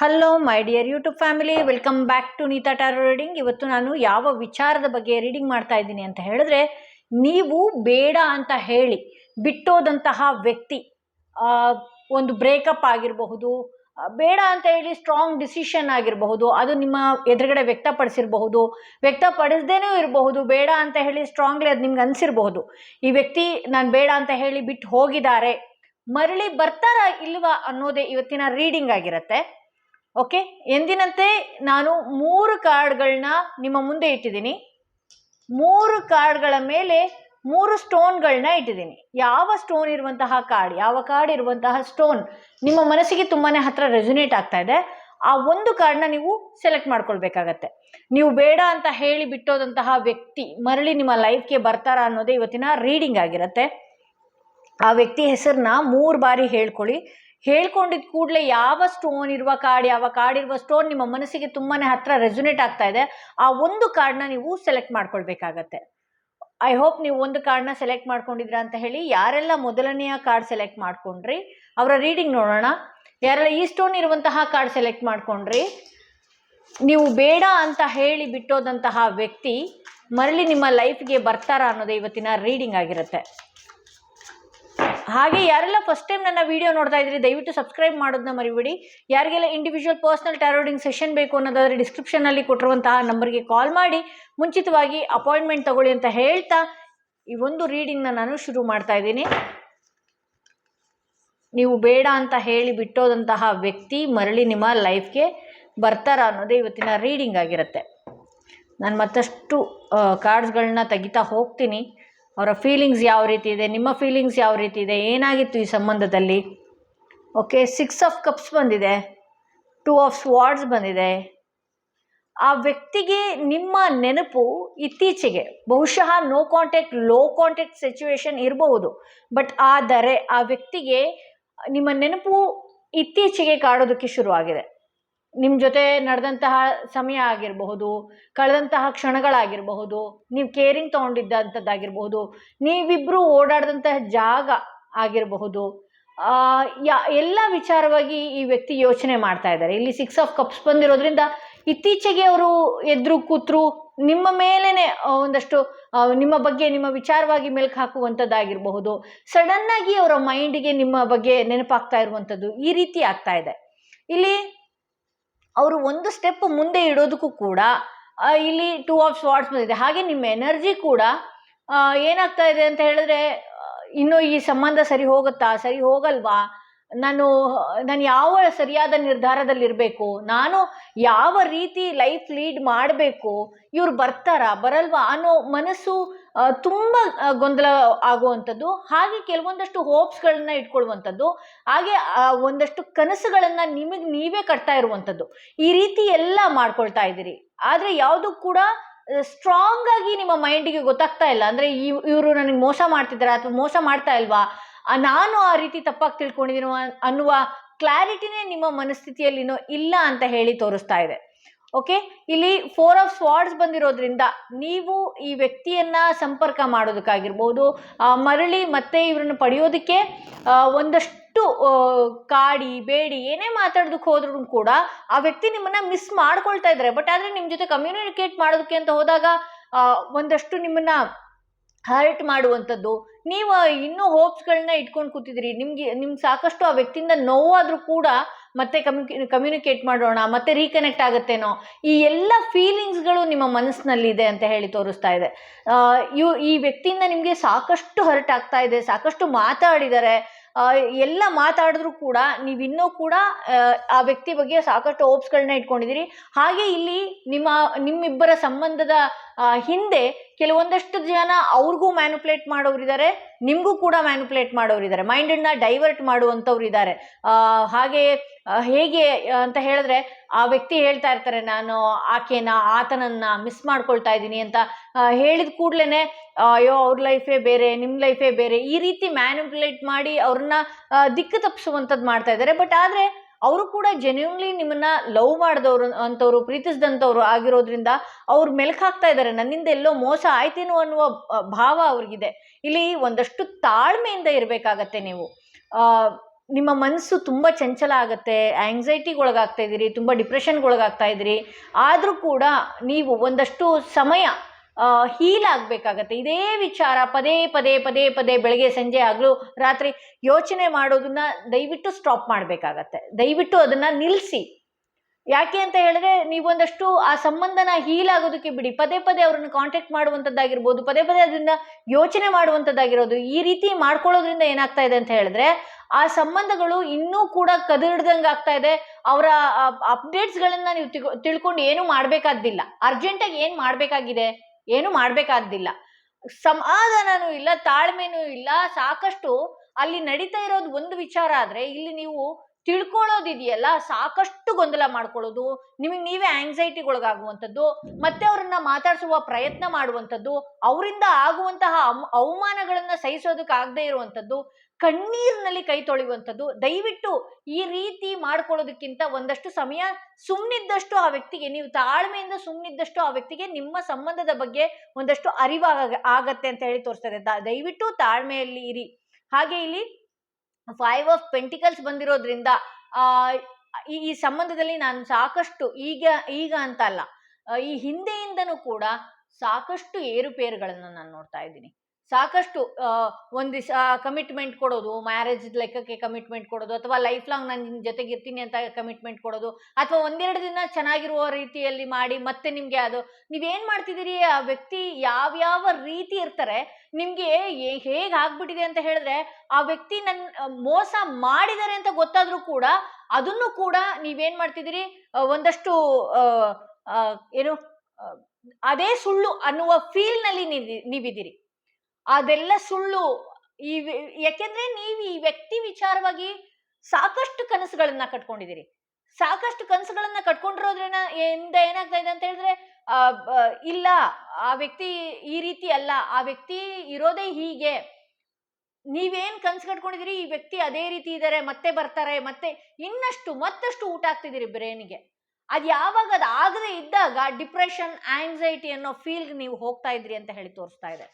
Hello my dear YouTube family welcome back to Neeta tarot reading ಇವತ್ತು ನಾನು ಯಾವ ವಿಚಾರದ ಬಗ್ಗೆ ರೀಡಿಂಗ್ ಮಾಡ್ತಾ ಇದ್ದೀನಿ ಅಂತ ಹೇಳಿದ್ರೆ, ನೀವು ಬೇಡ ಅಂತ ಹೇಳಿ ಬಿಟ್ಟೋದಂತಹ ವ್ಯಕ್ತಿ ಒಂದು ಬ್ರೇಕಪ್ ಆಗಿರಬಹುದು ಬೇಡ ಅಂತ ಹೇಳಿ ಸ್ಟ್ರಾಂಗ್ ಡಿಸಿಷನ್ ಆಗಿರಬಹುದು, ಅದು ನಿಮ್ಮ ಎದುರುಗಡೆ ವ್ಯಕ್ತಪಡಿಸಿರಬಹುದು, ವ್ಯಕ್ತಪಡಿಸ್ದೇನೂ ಇರಬಹುದು, ಬೇಡ ಅಂತ ಹೇಳಿ ಸ್ಟ್ರಾಂಗ್ಲಿ ಅದು ನಿಮ್ಗೆ ಅನಿಸಿರಬಹುದು. ಈ ವ್ಯಕ್ತಿ ನಾನು ಬೇಡ ಅಂತ ಹೇಳಿ ಬಿಟ್ಟು ಹೋಗಿದ್ದಾರೆ, ಮರಳಿ ಬರ್ತಾರ ಇಲ್ವಾ ಅನ್ನೋದೇ ಇವತ್ತಿನ ರೀಡಿಂಗ್ ಆಗಿರುತ್ತೆ. ಓಕೆ ಎಂದಿನಂತೆ ನಾನು ಮೂರು ಕಾರ್ಡ್ಗಳನ್ನ ನಿಮ್ಮ ಮುಂದೆ ಇಟ್ಟಿದ್ದೀನಿ. ಮೂರು ಕಾರ್ಡ್ಗಳ ಮೇಲೆ ಮೂರು ಸ್ಟೋನ್ಗಳನ್ನ ಇಟ್ಟಿದ್ದೀನಿ. ಯಾವ ಸ್ಟೋನ್ ಇರುವಂತಹ ಕಾರ್ಡ್, ಯಾವ ಕಾರ್ಡ್ ಇರುವಂತಹ ಸ್ಟೋನ್ ನಿಮ್ಮ ಮನಸ್ಸಿಗೆ ತುಂಬಾ ಹತ್ರ ರೆಸುನೇಟ್ ಆಗ್ತಾ ಇದೆ, ಆ ಒಂದು ಕಾರ್ಡ್ನ ನೀವು ಸೆಲೆಕ್ಟ್ ಮಾಡ್ಕೊಳ್ಬೇಕಾಗತ್ತೆ. ನೀವು ಬೇಡ ಅಂತ ಹೇಳಿ ಬಿಟ್ಟೋದಂತಹ ವ್ಯಕ್ತಿ ಮರಳಿ ನಿಮ್ಮ ಲೈಫ್ಗೆ ಬರ್ತಾರ ಅನ್ನೋದೇ ಇವತ್ತಿನ ರೀಡಿಂಗ್ ಆಗಿರುತ್ತೆ. ಆ ವ್ಯಕ್ತಿ ಹೆಸರನ್ನ ಮೂರು ಬಾರಿ ಹೇಳ್ಕೊಳ್ಳಿ. ಹೇಳ್ಕೊಂಡಿದ್ ಕೂಡಲೇ ಯಾವ ಸ್ಟೋನ್ ಇರುವ ಕಾರ್ಡ್ ಯಾವ ಕಾರ್ಡ್ ಇರುವ ಸ್ಟೋನ್ ನಿಮ್ಮ ಮನಸ್ಸಿಗೆ ತುಂಬಾನೇ ಹತ್ರ ರೆಸುನೇಟ್ ಆಗ್ತಾ ಇದೆ, ಆ ಒಂದು ಕಾರ್ಡ್ನ ನೀವು ಸೆಲೆಕ್ಟ್ ಮಾಡ್ಕೊಳ್ಬೇಕಾಗತ್ತೆ. ಐ ಹೋಪ್ ನೀವು ಒಂದು ಕಾರ್ಡ್ನ ಸೆಲೆಕ್ಟ್ ಮಾಡ್ಕೊಂಡಿದ್ರ ಅಂತ ಹೇಳಿ ಯಾರೆಲ್ಲ ಮೊದಲನೆಯ ಕಾರ್ಡ್ ಸೆಲೆಕ್ಟ್ ಮಾಡ್ಕೊಂಡ್ರಿ, ಅವರ ರೀಡಿಂಗ್ ನೋಡೋಣ. ಯಾರೆಲ್ಲ ಈ ಸ್ಟೋನ್ ಇರುವಂತಹ ಕಾರ್ಡ್ ಸೆಲೆಕ್ಟ್ ಮಾಡ್ಕೊಂಡ್ರಿ, ನೀವು ಬೇಡ ಅಂತ ಹೇಳಿ ಬಿಟ್ಟೋದಂತಹ ವ್ಯಕ್ತಿ ಮರಳಿ ನಿಮ್ಮ ಲೈಫ್ಗೆ ಬರ್ತಾರ ಅನ್ನೋದೇ ಇವತ್ತಿನ ರೀಡಿಂಗ್ ಆಗಿರುತ್ತೆ. ಹಾಗೆ ಯಾರೆಲ್ಲ ಫಸ್ಟ್ ಟೈಮ್ ನನ್ನ ವಿಡಿಯೋ ನೋಡ್ತಾ ಇದ್ರಿ ದಯವಿಟ್ಟು ಸಬ್ಸ್ಕ್ರೈಬ್ ಮಾಡೋದನ್ನ ಮರಿಬೇಡಿ. ಯಾರಿಗೆಲ್ಲ ಇಂಡಿವಿಜುವಲ್ ಪರ್ಸನಲ್ ಟ್ಯಾರೋಡಿಂಗ್ ಸೆಷನ್ ಬೇಕು ಅನ್ನೋದಾದ್ರೆ ಡಿಸ್ಕ್ರಿಪ್ಷನಲ್ಲಿ ಕೊಟ್ಟಿರುವಂತಹ ನಂಬರ್ಗೆ ಕಾಲ್ ಮಾಡಿ. ಮುಂಚಿತವಾಗಿ ಅಪಾಯಿಂಟ್ಮೆಂಟ್ ತಗೊಳ್ಳಿ ಅಂತ ಹೇಳ್ತಾ ಈ ಒಂದು ರೀಡಿಂಗ್ನ ನಾನು ಶುರು ಮಾಡ್ತಾ ಇದ್ದೀನಿ. ನೀವು ಬೇಡ ಅಂತ ಹೇಳಿ ಬಿಟ್ಟೋದಂತಹ ವ್ಯಕ್ತಿ ಮರಳಿ ನಿಮ್ಮ ಲೈಫ್ಗೆ ಬರ್ತಾರ ಅನ್ನೋದೇ ಇವತ್ತಿನ ರೀಡಿಂಗ್ ಆಗಿರುತ್ತೆ. ನಾನು ಮತ್ತಷ್ಟು ಕಾರ್ಡ್ಸ್ಗಳನ್ನ ತೆಗಿತಾ ಹೋಗ್ತೀನಿ. ಅವರ ಫೀಲಿಂಗ್ಸ್ ಯಾವ ರೀತಿ ಇದೆ, ನಿಮ್ಮ ಫೀಲಿಂಗ್ಸ್ ಯಾವ ರೀತಿ ಇದೆ, ಏನಾಗಿತ್ತು ಈ ಸಂಬಂಧದಲ್ಲಿ? ಓಕೆ ಸಿಕ್ಸ್ ಆಫ್ ಕಪ್ಸ್ ಬಂದಿದೆ ಟೂ ಆಫ್ ಸ್ವಾರ್ಡ್ಸ್ ಬಂದಿದೆ. ಆ ವ್ಯಕ್ತಿಗೆ ನಿಮ್ಮ ನೆನಪು ಇತ್ತೀಚೆಗೆ, ಬಹುಶಃ no contact low contact situation ಇರಬಹುದು. ಬಟ್ ಆದರೆ ಆ ವ್ಯಕ್ತಿಗೆ ನಿಮ್ಮ ನೆನಪು ಇತ್ತೀಚೆಗೆ ಕಾಡೋದಕ್ಕೆ ಶುರುವಾಗಿದೆ. ನಿಮ್ಮ ಜೊತೆ ನಡೆದಂತಹ ಸಮಯ ಆಗಿರಬಹುದು, ಕಳೆದಂತಹ ಕ್ಷಣಗಳಾಗಿರಬಹುದು, ನೀವು ಕೇರಿಂಗ್ ತೊಗೊಂಡಿದ್ದಂಥದ್ದಾಗಿರಬಹುದು ನೀವಿಬ್ಬರು ಓಡಾಡಿದಂತಹ ಜಾಗ ಆಗಿರಬಹುದು ಯಾ, ಎಲ್ಲ ವಿಚಾರವಾಗಿ ಈ ವ್ಯಕ್ತಿ ಯೋಚನೆ ಮಾಡ್ತಾ ಇದ್ದಾರೆ. ಇಲ್ಲಿ ಸಿಕ್ಸ್ ಆಫ್ ಕಪ್ಸ್ ಬಂದಿರೋದ್ರಿಂದ ಇತ್ತೀಚೆಗೆ ಅವರು ಎದ್ರು ಕೂತ್ರು, ನಿಮ್ಮ ಮೇಲೇನೆ ಒಂದಷ್ಟು ನಿಮ್ಮ ಬಗ್ಗೆ, ನಿಮ್ಮ ವಿಚಾರವಾಗಿ ಮೆಲುಕು ಹಾಕುವಂಥದ್ದಾಗಿರಬಹುದು, ಸಡನ್ನಾಗಿ ಅವರ ಮೈಂಡಿಗೆ ನಿಮ್ಮ ಬಗ್ಗೆ ನೆನಪಾಗ್ತಾ ಇರುವಂಥದ್ದು ಈ ರೀತಿ ಆಗ್ತಾ ಇದೆ. ಇಲ್ಲಿ ಅವರು ಒಂದು ಸ್ಟೆಪ್ ಮುಂದೆ ಇಡೋದಕ್ಕೂ ಕೂಡ ಇಲ್ಲಿ ಟೂ ಆಫ್ ಸ್ವಾಟ್ಸ್ ಬಂದಿದೆ. ಹಾಗೆ ನಿಮ್ಮ ಎನರ್ಜಿ ಕೂಡ ಏನಾಗ್ತಾ ಇದೆ ಅಂತ ಹೇಳಿದ್ರೆ, ಇನ್ನು ಈ ಸಂಬಂಧ ಸರಿ ಹೋಗುತ್ತಾ, ಸರಿ ಹೋಗಲ್ವಾ? ನಾನು ನಾನು ಯಾವ ಸರಿಯಾದ ನಿರ್ಧಾರದಲ್ಲಿರಬೇಕು? ನಾನು ಯಾವ ರೀತಿ ಲೈಫ್ ಲೀಡ್ ಮಾಡಬೇಕು? ಇವ್ರು ಬರ್ತಾರಾ, ಬರಲ್ವಾ ಅನ್ನೋ ಮನಸ್ಸು ತುಂಬ ಗೊಂದಲ ಆಗುವಂಥದ್ದು. ಹಾಗೆ ಕೆಲವೊಂದಷ್ಟು ಹೋಪ್ಸ್ಗಳನ್ನ ಇಟ್ಕೊಳ್ಳುವಂಥದ್ದು. ಹಾಗೆ ಒಂದಷ್ಟು ಕನಸುಗಳನ್ನು ನಿಮಗೆ ನೀವೇ ಕಟ್ತಾ ಇರುವಂಥದ್ದು. ಈ ರೀತಿ ಎಲ್ಲ ಮಾಡ್ಕೊಳ್ತಾ ಇದ್ದೀರಿ. ಆದರೆ ಯಾವುದು ಕೂಡ ಸ್ಟ್ರಾಂಗ್ ಆಗಿ ನಿಮ್ಮ ಮೈಂಡಿಗೆ ಗೊತ್ತಾಗ್ತಾ ಇಲ್ಲ. ಅಂದರೆ ಇವರು ನನಗೆ ಮೋಸ ಮಾಡ್ತಿದ್ದಾರೆ ಅಥವಾ ಮೋಸ ಮಾಡ್ತಾ ಇಲ್ವಾ? ನಾನು ಆ ರೀತಿ ತಪ್ಪಾಗಿ ತಿಳ್ಕೊಂಡಿದ್ದೀನೋ ಅನ್ನುವ ಕ್ಲಾರಿಟಿನೇ ನಿಮ್ಮ ಮನಸ್ಥಿತಿಯಲ್ಲಿನೋ ಇಲ್ಲ ಅಂತ ಹೇಳಿ ತೋರಿಸ್ತಾ ಇದೆ. ಓಕೆ ಇಲ್ಲಿ ಫೋರ್ ಆಫ್ ಸ್ವಾರ್ಡ್ಸ್ ಬಂದಿರೋದ್ರಿಂದ ನೀವು ಈ ವ್ಯಕ್ತಿಯನ್ನ ಸಂಪರ್ಕ ಮಾಡೋದಕ್ಕಾಗಿರ್ಬೋದು ಮರಳಿ ಮತ್ತೆ ಇವರನ್ನು ಪಡೆಯೋದಕ್ಕೆ ಒಂದಷ್ಟು ಕಾಡಿ, ಬೇಡಿ, ಏನೇ ಮಾತಾಡೋದಕ್ಕೆ ಹೋದ್ರೂ ಕೂಡ ಆ ವ್ಯಕ್ತಿ ನಿಮ್ಮನ್ನ ಮಿಸ್ ಮಾಡ್ಕೊಳ್ತಾ ಇದ್ದಾರೆ ಬಟ್ ಆದರೆ ನಿಮ್ಮ ಜೊತೆ ಕಮ್ಯುನಿಕೇಟ್ ಮಾಡೋದಕ್ಕೆ ಅಂತ ಹೋದಾಗ ಒಂದಷ್ಟು ನಿಮ್ಮನ್ನ ಹರ್ಟ್ ಮಾಡುವಂಥದ್ದು, ನೀವು ಇನ್ನೂ ಹೋಪ್ಸ್ಗಳನ್ನ ಇಟ್ಕೊಂಡು ಕೂತಿದ್ರಿ ನಿಮಗೆ, ನಿಮ್ಗೆ ಸಾಕಷ್ಟು ಆ ವ್ಯಕ್ತಿಯಿಂದ ನೋವಾದರೂ ಕೂಡ ಮತ್ತೆ ಕಮ್ಯು ಕಮ್ಯುನಿಕೇಟ್ ಮಾಡೋಣ ಮತ್ತೆ ರೀಕನೆಕ್ಟ್ ಆಗುತ್ತೇನೋ ಈ ಎಲ್ಲ ಫೀಲಿಂಗ್ಸ್ಗಳು ನಿಮ್ಮ ಮನಸ್ಸಿನಲ್ಲಿದೆ ಅಂತ ಹೇಳಿ ತೋರಿಸ್ತಾ ಇದೆ. ಇವ್ ಈ ವ್ಯಕ್ತಿಯಿಂದ ನಿಮಗೆ ಸಾಕಷ್ಟು ಹರ್ಟ್ ಆಗ್ತಾ ಇದೆ ಸಾಕಷ್ಟು ಮಾತಾಡಿದ್ದಾರೆ ಎಲ್ಲ ಮಾತಾಡಿದ್ರು ಕೂಡ ನೀವು ಇನ್ನೂ ಕೂಡ ಆ, ವ್ಯಕ್ತಿ ಬಗ್ಗೆ ಸಾಕಷ್ಟು ಹೋಪ್ಸ್ಗಳನ್ನ ಇಟ್ಕೊಂಡಿದ್ದೀರಿ. ಹಾಗೆ ಇಲ್ಲಿ ನಿಮ್ಮ ನಿಮ್ಮಿಬ್ಬರ ಸಂಬಂಧದ ಹಿಂದೆ ಕೆಲವೊಂದಷ್ಟು ಜನ ಅವ್ರಿಗೂ ಮ್ಯಾನುಪ್ಲೇಟ್ ಮಾಡೋರಿದ್ದಾರೆ ನಿಮಗೂ ಕೂಡ ಮ್ಯಾನುಪ್ಲೇಟ್ ಮಾಡೋರಿದ್ದಾರೆ ಮೈಂಡನ್ನ ಡೈವರ್ಟ್ ಮಾಡುವಂಥವ್ರು ಇದ್ದಾರೆ ಹಾಗೆ ಹೇಗೆ ಅಂತ ಹೇಳಿದ್ರೆ ಆ ವ್ಯಕ್ತಿ ಹೇಳ್ತಾ ಇರ್ತಾರೆ, ನಾನು ಆಕೆನ, ಆತನನ್ನ ಮಿಸ್ ಮಾಡ್ಕೊಳ್ತಾ ಇದ್ದೀನಿ ಅಂತ. ಹೇಳಿದ ಕೂಡ್ಲೇ ಅಯ್ಯೋ, ಅವ್ರ ಲೈಫೇ ಬೇರೆ ನಿಮ್ಮ ಲೈಫೇ ಬೇರೆ. ಈ ರೀತಿ ಮ್ಯಾನುಪುಲೇಟ್ ಮಾಡಿ ಅವ್ರನ್ನ ದಿಕ್ಕು ತಪ್ಪಿಸುವಂಥದ್ದು ಮಾಡ್ತಾ ಇದ್ದಾರೆ. ಬಟ್ ಆದರೆ ಅವರು ಕೂಡ ಜೆನ್ಯೂನ್ಲಿ ನಿಮ್ಮನ್ನ ಲವ್ ಮಾಡಿದವರು ಅಂತವ್ರು ಪ್ರೀತಿಸಿದಂಥವ್ರು ಆಗಿರೋದ್ರಿಂದ ಅವ್ರು ಮೆಲ್ಕ್ ಇದ್ದಾರೆ ನನ್ನಿಂದ ಎಲ್ಲೋ ಮೋಸ ಆಯ್ತೇನೋ ಅನ್ನುವ ಭಾವ ಅವ್ರಿಗಿದೆ. ಇಲ್ಲಿ ಒಂದಷ್ಟು ತಾಳ್ಮೆಯಿಂದ ಇರಬೇಕಾಗತ್ತೆ ನೀವು. ನಿಮ್ಮ ಮನಸ್ಸು ತುಂಬ ಚಂಚಲ ಆಗುತ್ತೆ. ಆಂಗ್ಸೈಟಿಗೆ ಇದ್ದೀರಿ, ತುಂಬ ಡಿಪ್ರೆಷನ್ಗೆ ಒಳಗಾಗ್ತಾ ಇದ್ದೀರಿ. ಆದರೂ ಕೂಡ ನೀವು ಒಂದಷ್ಟು ಸಮಯ ಹೀಲ್ ಆಗಬೇಕಾಗತ್ತೆ. ಇದೇ ವಿಚಾರ, ಪದೇ ಪದೇ ಪದೇ ಪದೇ ಬೆಳಗ್ಗೆ, ಸಂಜೆ ಆಗಲು ರಾತ್ರಿ ಯೋಚನೆ ಮಾಡೋದನ್ನ ದಯವಿಟ್ಟು ಸ್ಟಾಪ್ ಮಾಡಬೇಕಾಗತ್ತೆ. ದಯವಿಟ್ಟು ಅದನ್ನು ನಿಲ್ಲಿಸಿ ಯಾಕೆ ಅಂತ ಹೇಳಿದ್ರೆ, ನೀವೊಂದಷ್ಟು ಆ ಸಂಬಂಧನ ಹೀಲ್ ಆಗೋದಕ್ಕೆ ಬಿಡಿ. ಪದೇ ಪದೇ ಅವ್ರನ್ನ ಕಾಂಟ್ಯಾಕ್ಟ್ ಮಾಡುವಂಥದ್ದಾಗಿರ್ಬೋದು ಪದೇ ಪದೇ ಅದರಿಂದ ಯೋಚನೆ ಮಾಡುವಂಥದ್ದಾಗಿರೋದು ಈ ರೀತಿ ಮಾಡ್ಕೊಳ್ಳೋದ್ರಿಂದ ಏನಾಗ್ತಾ ಇದೆ ಅಂತ ಹೇಳಿದ್ರೆ, ಆ ಸಂಬಂಧಗಳು ಇನ್ನೂ ಕೂಡ ಕದಡ್ದಂಗೆ ಆಗ್ತಾ ಇದೆ. ಅವರ ಅಪ್ಡೇಟ್ಸ್ಗಳನ್ನ ನೀವು ತಿಳ್ಕೊಂಡು ಏನು ಮಾಡಬೇಕಾದ್ದಿಲ್ಲ. ಅರ್ಜೆಂಟಾಗಿ ಏನು ಮಾಡಬೇಕಾಗಿದೆ? ಏನು ಮಾಡ್ಬೇಕಾದ್ದಿಲ್ಲ ಸಮಾಧಾನನೂ ಇಲ್ಲ, ತಾಳ್ಮೆನೂ ಇಲ್ಲ, ಸಾಕಷ್ಟು ಅಲ್ಲಿ ನಡೀತಾ ಇರೋದು ಒಂದು ವಿಚಾರ ಆದ್ರೆ ಇಲ್ಲಿ ನೀವು ತಿಳ್ಕೊಳ್ಳೋದಿದೆಯಲ್ಲ, ಸಾಕಷ್ಟು ಗೊಂದಲ ಮಾಡ್ಕೊಳ್ಳೋದು, ನಿಮಗೆ ನೀವೇ ಆಂಗ್ಸೈಟಿಗೊಳಗಾಗುವಂಥದ್ದು ಮತ್ತೆ ಅವರನ್ನ ಮಾತಾಡಿಸುವ ಪ್ರಯತ್ನ ಮಾಡುವಂಥದ್ದು, ಅವರಿಂದ ಆಗುವಂತಹ ಅವಮಾನಗಳನ್ನ ಸಹಿಸೋದಕ್ಕಾಗದೇ ಇರುವಂಥದ್ದು ಕಣ್ಣೀರಿನಲ್ಲಿ ಕೈ ತೊಳೆಯುವಂಥದ್ದು. ದಯವಿಟ್ಟು ಈ ರೀತಿ ಮಾಡ್ಕೊಳ್ಳೋದಕ್ಕಿಂತ ಒಂದಷ್ಟು ಸಮಯ ಸುಮ್ಮನಿದ್ದಷ್ಟು ಆ ವ್ಯಕ್ತಿಗೆ, ನೀವು ತಾಳ್ಮೆಯಿಂದ ಸುಮ್ಮನಿದ್ದಷ್ಟು ಆ ವ್ಯಕ್ತಿಗೆ ನಿಮ್ಮ ಸಂಬಂಧದ ಬಗ್ಗೆ ಒಂದಷ್ಟು ಅರಿವಾಗ ಆಗತ್ತೆ ಅಂತ ಹೇಳಿ ತೋರಿಸ್ತದೆ ದ- ದಯವಿಟ್ಟು ತಾಳ್ಮೆಯಲ್ಲಿ ಇರಿ. ಹಾಗೆ ಇಲ್ಲಿ ಫೈವ್ ಆಫ್ ಪೆಂಟಿಕಲ್ಸ್ ಬಂದಿರೋದ್ರಿಂದ, ಆ ಈ ಸಂಬಂಧದಲ್ಲಿ ನಾನು ಸಾಕಷ್ಟು ಈಗ ಈಗ ಅಂತ ಅಲ್ಲ, ಈ ಹಿಂದೆಯಿಂದನೂ ಕೂಡ ಸಾಕಷ್ಟು ಏರುಪೇರುಗಳನ್ನು ನಾನು ನೋಡ್ತಾ ಇದ್ದೀನಿ. ಸಾಕಷ್ಟು ಒಂದಿಸ ಕಮಿಟ್ಮೆಂಟ್ ಕೊಡೋದು ಮ್ಯಾರೇಜ್ ಲೆಕ್ಕಕ್ಕೆ ಕಮಿಟ್ಮೆಂಟ್ ಕೊಡೋದು, ಅಥವಾ ಲೈಫ್ ಲಾಂಗ್ ನಾನು ನಿಮ್ಮ ಜೊತೆಗೆ ಇರ್ತೀನಿ ಅಂತ ಕಮಿಟ್ಮೆಂಟ್ ಕೊಡೋದು, ಅಥವಾ ಒಂದೆರಡು ದಿನ ಚೆನ್ನಾಗಿರುವ ರೀತಿಯಲ್ಲಿ ಮಾಡಿ ಮತ್ತೆ ನಿಮಗೆ ಅದು, ನೀವೇನು ಮಾಡ್ತಿದ್ದೀರಿ? ಆ ವ್ಯಕ್ತಿ ಯಾವ್ಯಾವ ರೀತಿ ಇರ್ತಾರೆ, ನಿಮಗೆ ಹೇಗೆ ಆಗ್ಬಿಟ್ಟಿದೆ ಅಂತ ಹೇಳಿದ್ರೆ, ಆ ವ್ಯಕ್ತಿ ನನ್ನ ಮೋಸ ಮಾಡಿದ್ದಾರೆ ಅಂತ ಗೊತ್ತಾದರೂ ಕೂಡ, ಅದನ್ನು ಕೂಡ ನೀವೇನು ಮಾಡ್ತಿದ್ದೀರಿ? ಒಂದಷ್ಟು ಏನು ಅದೇ ಸುಳ್ಳು ಅನ್ನುವ ಫೀಲ್ನಲ್ಲಿ ನೀವಿ- ನೀವಿದ್ದೀರಿ. ಅದೆಲ್ಲ ಸುಳ್ಳು. ಈ ಯಾಕೆಂದ್ರೆ ನೀವು ಈ ವ್ಯಕ್ತಿ ವಿಚಾರವಾಗಿ ಸಾಕಷ್ಟು ಕನಸುಗಳನ್ನ ಕಟ್ಕೊಂಡಿದ್ದೀರಿ. ಸಾಕಷ್ಟು ಕನಸುಗಳನ್ನ ಕಟ್ಕೊಂಡಿರೋದ್ರಿಂದ ಇಂದ ಏನಾಗ್ತಾ ಇದೆ ಅಂತ ಹೇಳಿದ್ರೆ ಇಲ್ಲ, ಆ ವ್ಯಕ್ತಿ ಈ ರೀತಿ ಅಲ್ಲ, ಆ ವ್ಯಕ್ತಿ ಇರೋದೇ ಹೀಗೆ. ನೀವೇನ್ ಕನ್ಸು ಕಟ್ಕೊಂಡಿದ್ದೀರಿ, ಈ ವ್ಯಕ್ತಿ ಅದೇ ರೀತಿ ಇದ್ದಾರೆ, ಮತ್ತೆ ಬರ್ತಾರೆ, ಮತ್ತೆ ಇನ್ನಷ್ಟು, ಮತ್ತಷ್ಟು ಊಟ ಆಗ್ತಿದ್ದೀರಿ ಬ್ರೇನಿಗೆ. ಅದು ಯಾವಾಗ ಅದು ಆಗದೆ ಇದ್ದಾಗ ಡಿಪ್ರೆಷನ್, ಆಂಗ್ಸೈಟಿ ಅನ್ನೋ ಫೀಲ್ಗೆ ನೀವು ಹೋಗ್ತಾ ಇದ್ರಿ ಅಂತ ಹೇಳಿ ತೋರಿಸ್ತಾ ಇದೆ.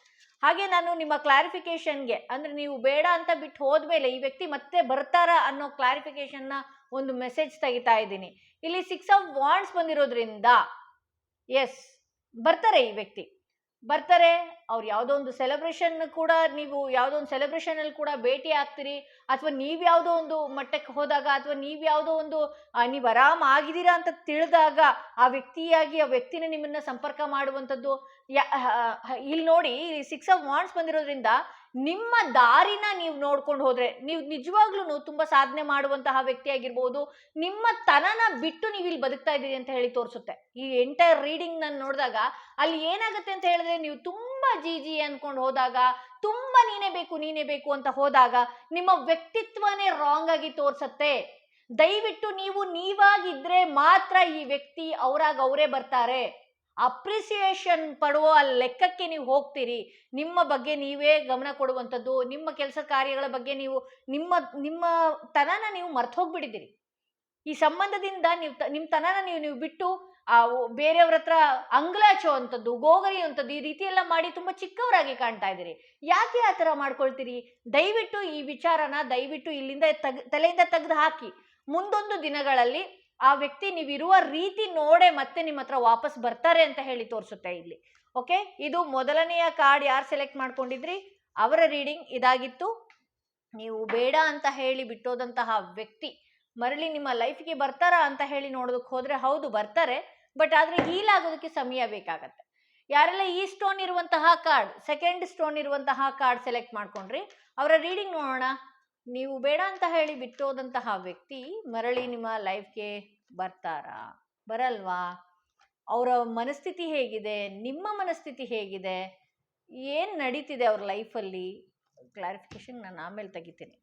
ಹಾಗೆ ನಾನು ನಿಮ್ಮ ಕ್ಲಾರಿಫಿಕೇಶನ್ಗೆ ಅಂದ್ರೆ ನೀವು ಬೇಡ ಅಂತ ಬಿಟ್ಟು ಹೋದ್ಮೇಲೆ ಈ ವ್ಯಕ್ತಿ ಮತ್ತೆ ಬರ್ತಾರಾ ಅನ್ನೋ ಕ್ಲಾರಿಫಿಕೇಶನ್ನ ಒಂದು ಮೆಸೇಜ್ ತೆಗಿತಾ ಇದ್ದೀನಿ. ಇಲ್ಲಿ ಸಿಕ್ಸ್ ಆಫ್ ವಾಂಡ್ಸ್ ಬಂದಿರೋದ್ರಿಂದ ಎಸ್ ಬರ್ತಾರೆ ಈ ವ್ಯಕ್ತಿ. ಬರ್ತಾರೆ. ಅವ್ರು ಯಾವುದೋ ಒಂದು ಸೆಲೆಬ್ರೇಷನ್ ಕೂಡ ನೀವು ಯಾವುದೋ ಒಂದು ಸೆಲೆಬ್ರೇಷನ್ ಅಲ್ಲಿ ಕೂಡ ಭೇಟಿ ಆಗ್ತೀರಿ. ಅಥವಾ ನೀವು ಯಾವುದೋ ಒಂದು ಮಟ್ಟಕ್ಕೆ ಹೋದಾಗ ಅಥವಾ ನೀವು ಯಾವುದೋ ಒಂದು ನೀವು ಆರಾಮ ಆಗಿದ್ದೀರಾ ಅಂತ ತಿಳಿದಾಗ ಆ ವ್ಯಕ್ತಿಯಾಗಿ, ಆ ವ್ಯಕ್ತಿನ ನಿಮ್ಮನ್ನ ಸಂಪರ್ಕ ಮಾಡುವಂಥದ್ದು ಇಲ್ಲಿ ನೋಡಿ ಸಿಕ್ಸ್ ಆಫ್ ವಾಂಡ್ಸ್ ಬಂದಿರೋದ್ರಿಂದ ನಿಮ್ಮ ದಾರಿನ ನೀವು ನೋಡ್ಕೊಂಡು ಹೋದ್ರೆ, ನೀವು ನಿಜವಾಗ್ಲೂ ತುಂಬಾ ಸಾಧನೆ ಮಾಡುವಂತಹ ವ್ಯಕ್ತಿ ಆಗಿರ್ಬೋದು ನಿಮ್ಮ ತನನ ಬಿಟ್ಟು ನೀವು ಇಲ್ಲಿ ಬದುಕ್ತಾ ಇದ್ದೀರಿ ಅಂತ ಹೇಳಿ ತೋರಿಸುತ್ತೆ. ಈ ಎಂಟೈರ್ ರೀಡಿಂಗ್ ನಾನು ನೋಡಿದಾಗ ಅಲ್ಲಿ ಏನಾಗುತ್ತೆ ಅಂತ ಹೇಳಿದ್ರೆ, ನೀವು ತುಂಬಾ ಜಿ ಜಿ ಅನ್ಕೊಂಡು ಹೋದಾಗ, ತುಂಬಾ ನೀನೇ ಬೇಕು ನೀನೇ ಬೇಕು ಅಂತ ಹೋದಾಗ ನಿಮ್ಮ ವ್ಯಕ್ತಿತ್ವನೇ ರಾಂಗ್ ಆಗಿ ತೋರ್ಸತ್ತೆ. ದಯವಿಟ್ಟು ನೀವು ನೀವಾಗಿದ್ರೆ ಮಾತ್ರ ಈ ವ್ಯಕ್ತಿ ಅವರಾಗ ಅವರೇ ಬರ್ತಾರೆ. ಅಪ್ರಿಸಿಯೇಷನ್ ಪಡುವ ಲೆಕ್ಕಕ್ಕೆ ನೀವು ಹೋಗ್ತೀರಿ. ನಿಮ್ಮ ಬಗ್ಗೆ ನೀವೇ ಗಮನ ಕೊಡುವಂಥದ್ದು, ನಿಮ್ಮ ಕೆಲಸ ಕಾರ್ಯಗಳ ಬಗ್ಗೆ ನೀವು, ನಿಮ್ಮ ನಿಮ್ಮ ತನನ ನೀವು ಮರ್ತು ಹೋಗ್ಬಿಟ್ಟಿದ್ದೀರಿ. ಈ ಸಂಬಂಧದಿಂದ ನೀವು ನಿಮ್ಮ ತನನ ನೀವು ನೀವು ಬಿಟ್ಟು, ಆ ಬೇರೆಯವ್ರ ಹತ್ರ ಅಂಗ್ಲಾಚೋ ಅಂಥದ್ದು ಈ ರೀತಿ ಎಲ್ಲ ಮಾಡಿ ತುಂಬ ಚಿಕ್ಕವರಾಗಿ ಕಾಣ್ತಾ ಇದ್ದೀರಿ. ಯಾಕೆ ಆ ಥರ ಮಾಡ್ಕೊಳ್ತೀರಿ? ದಯವಿಟ್ಟು ಈ ವಿಚಾರನ ದಯವಿಟ್ಟು ಇಲ್ಲಿಂದ ತಗ್, ತಲೆಯಿಂದ ತೆಗೆದು ಹಾಕಿ. ಮುಂದೊಂದು ದಿನಗಳಲ್ಲಿ ಆ ವ್ಯಕ್ತಿ ನೀವಿರುವ ರೀತಿ ನೋಡೆ ಮತ್ತೆ ನಿಮ್ಮ ಹತ್ರ ವಾಪಸ್ ಬರ್ತಾರೆ ಅಂತ ಹೇಳಿ ತೋರಿಸುತ್ತೆ ಇಲ್ಲಿ. ಓಕೆ ಇದು ಮೊದಲನೆಯ ಕಾರ್ಡ್ ಯಾರು ಸೆಲೆಕ್ಟ್ ಮಾಡ್ಕೊಂಡಿದ್ರಿ? ಅವರ ರೀಡಿಂಗ್ ಇದಾಗಿತ್ತು. ನೀವು ಬೇಡ ಅಂತ ಹೇಳಿ ಬಿಟ್ಟೋದಂತಹ ವ್ಯಕ್ತಿ ಮರಳಿ ನಿಮ್ಮ ಲೈಫ್ಗೆ ಬರ್ತಾರಾ ಅಂತ ಹೇಳಿ ನೋಡೋದಕ್ಕೆ ಹೋದ್ರೆ ಹೌದು ಬರ್ತಾರೆ ಬಟ್ ಆದ್ರೆ ಹೀಲ್ ಆಗೋದಕ್ಕೆ ಸಮಯ ಬೇಕಾಗತ್ತೆ. ಯಾರೆಲ್ಲ ಈ ಸ್ಟೋನ್ ಇರುವಂತಹ ಕಾರ್ಡ್ ಸೆಕೆಂಡ್ ಸ್ಟೋನ್ ಇರುವಂತಹ ಕಾರ್ಡ್ ಸೆಲೆಕ್ಟ್ ಮಾಡ್ಕೊಂಡ್ರಿ, ಅವರ ರೀಡಿಂಗ್ ನೋಡೋಣ. ನೀವು ಬೇಡ ಅಂತ ಹೇಳಿ ಬಿಟ್ಟೋದಂತಹ ವ್ಯಕ್ತಿ ಮರಳಿ ನಿಮ್ಮ ಲೈಫ್ಗೆ ಬರ್ತಾರಾ? ಬರಲ್ವಾ? ಅವರ ಮನಸ್ಥಿತಿ ಹೇಗಿದೆ? ನಿಮ್ಮ ಮನಸ್ಥಿತಿ ಹೇಗಿದೆ? ಏನು ನಡೀತಿದೆ ಅವ್ರ ಲೈಫಲ್ಲಿ ಕ್ಲಾರಿಫಿಕೇಶನ್ ನಾನು ಆಮೇಲೆ ತೆಗಿತೀನಿ.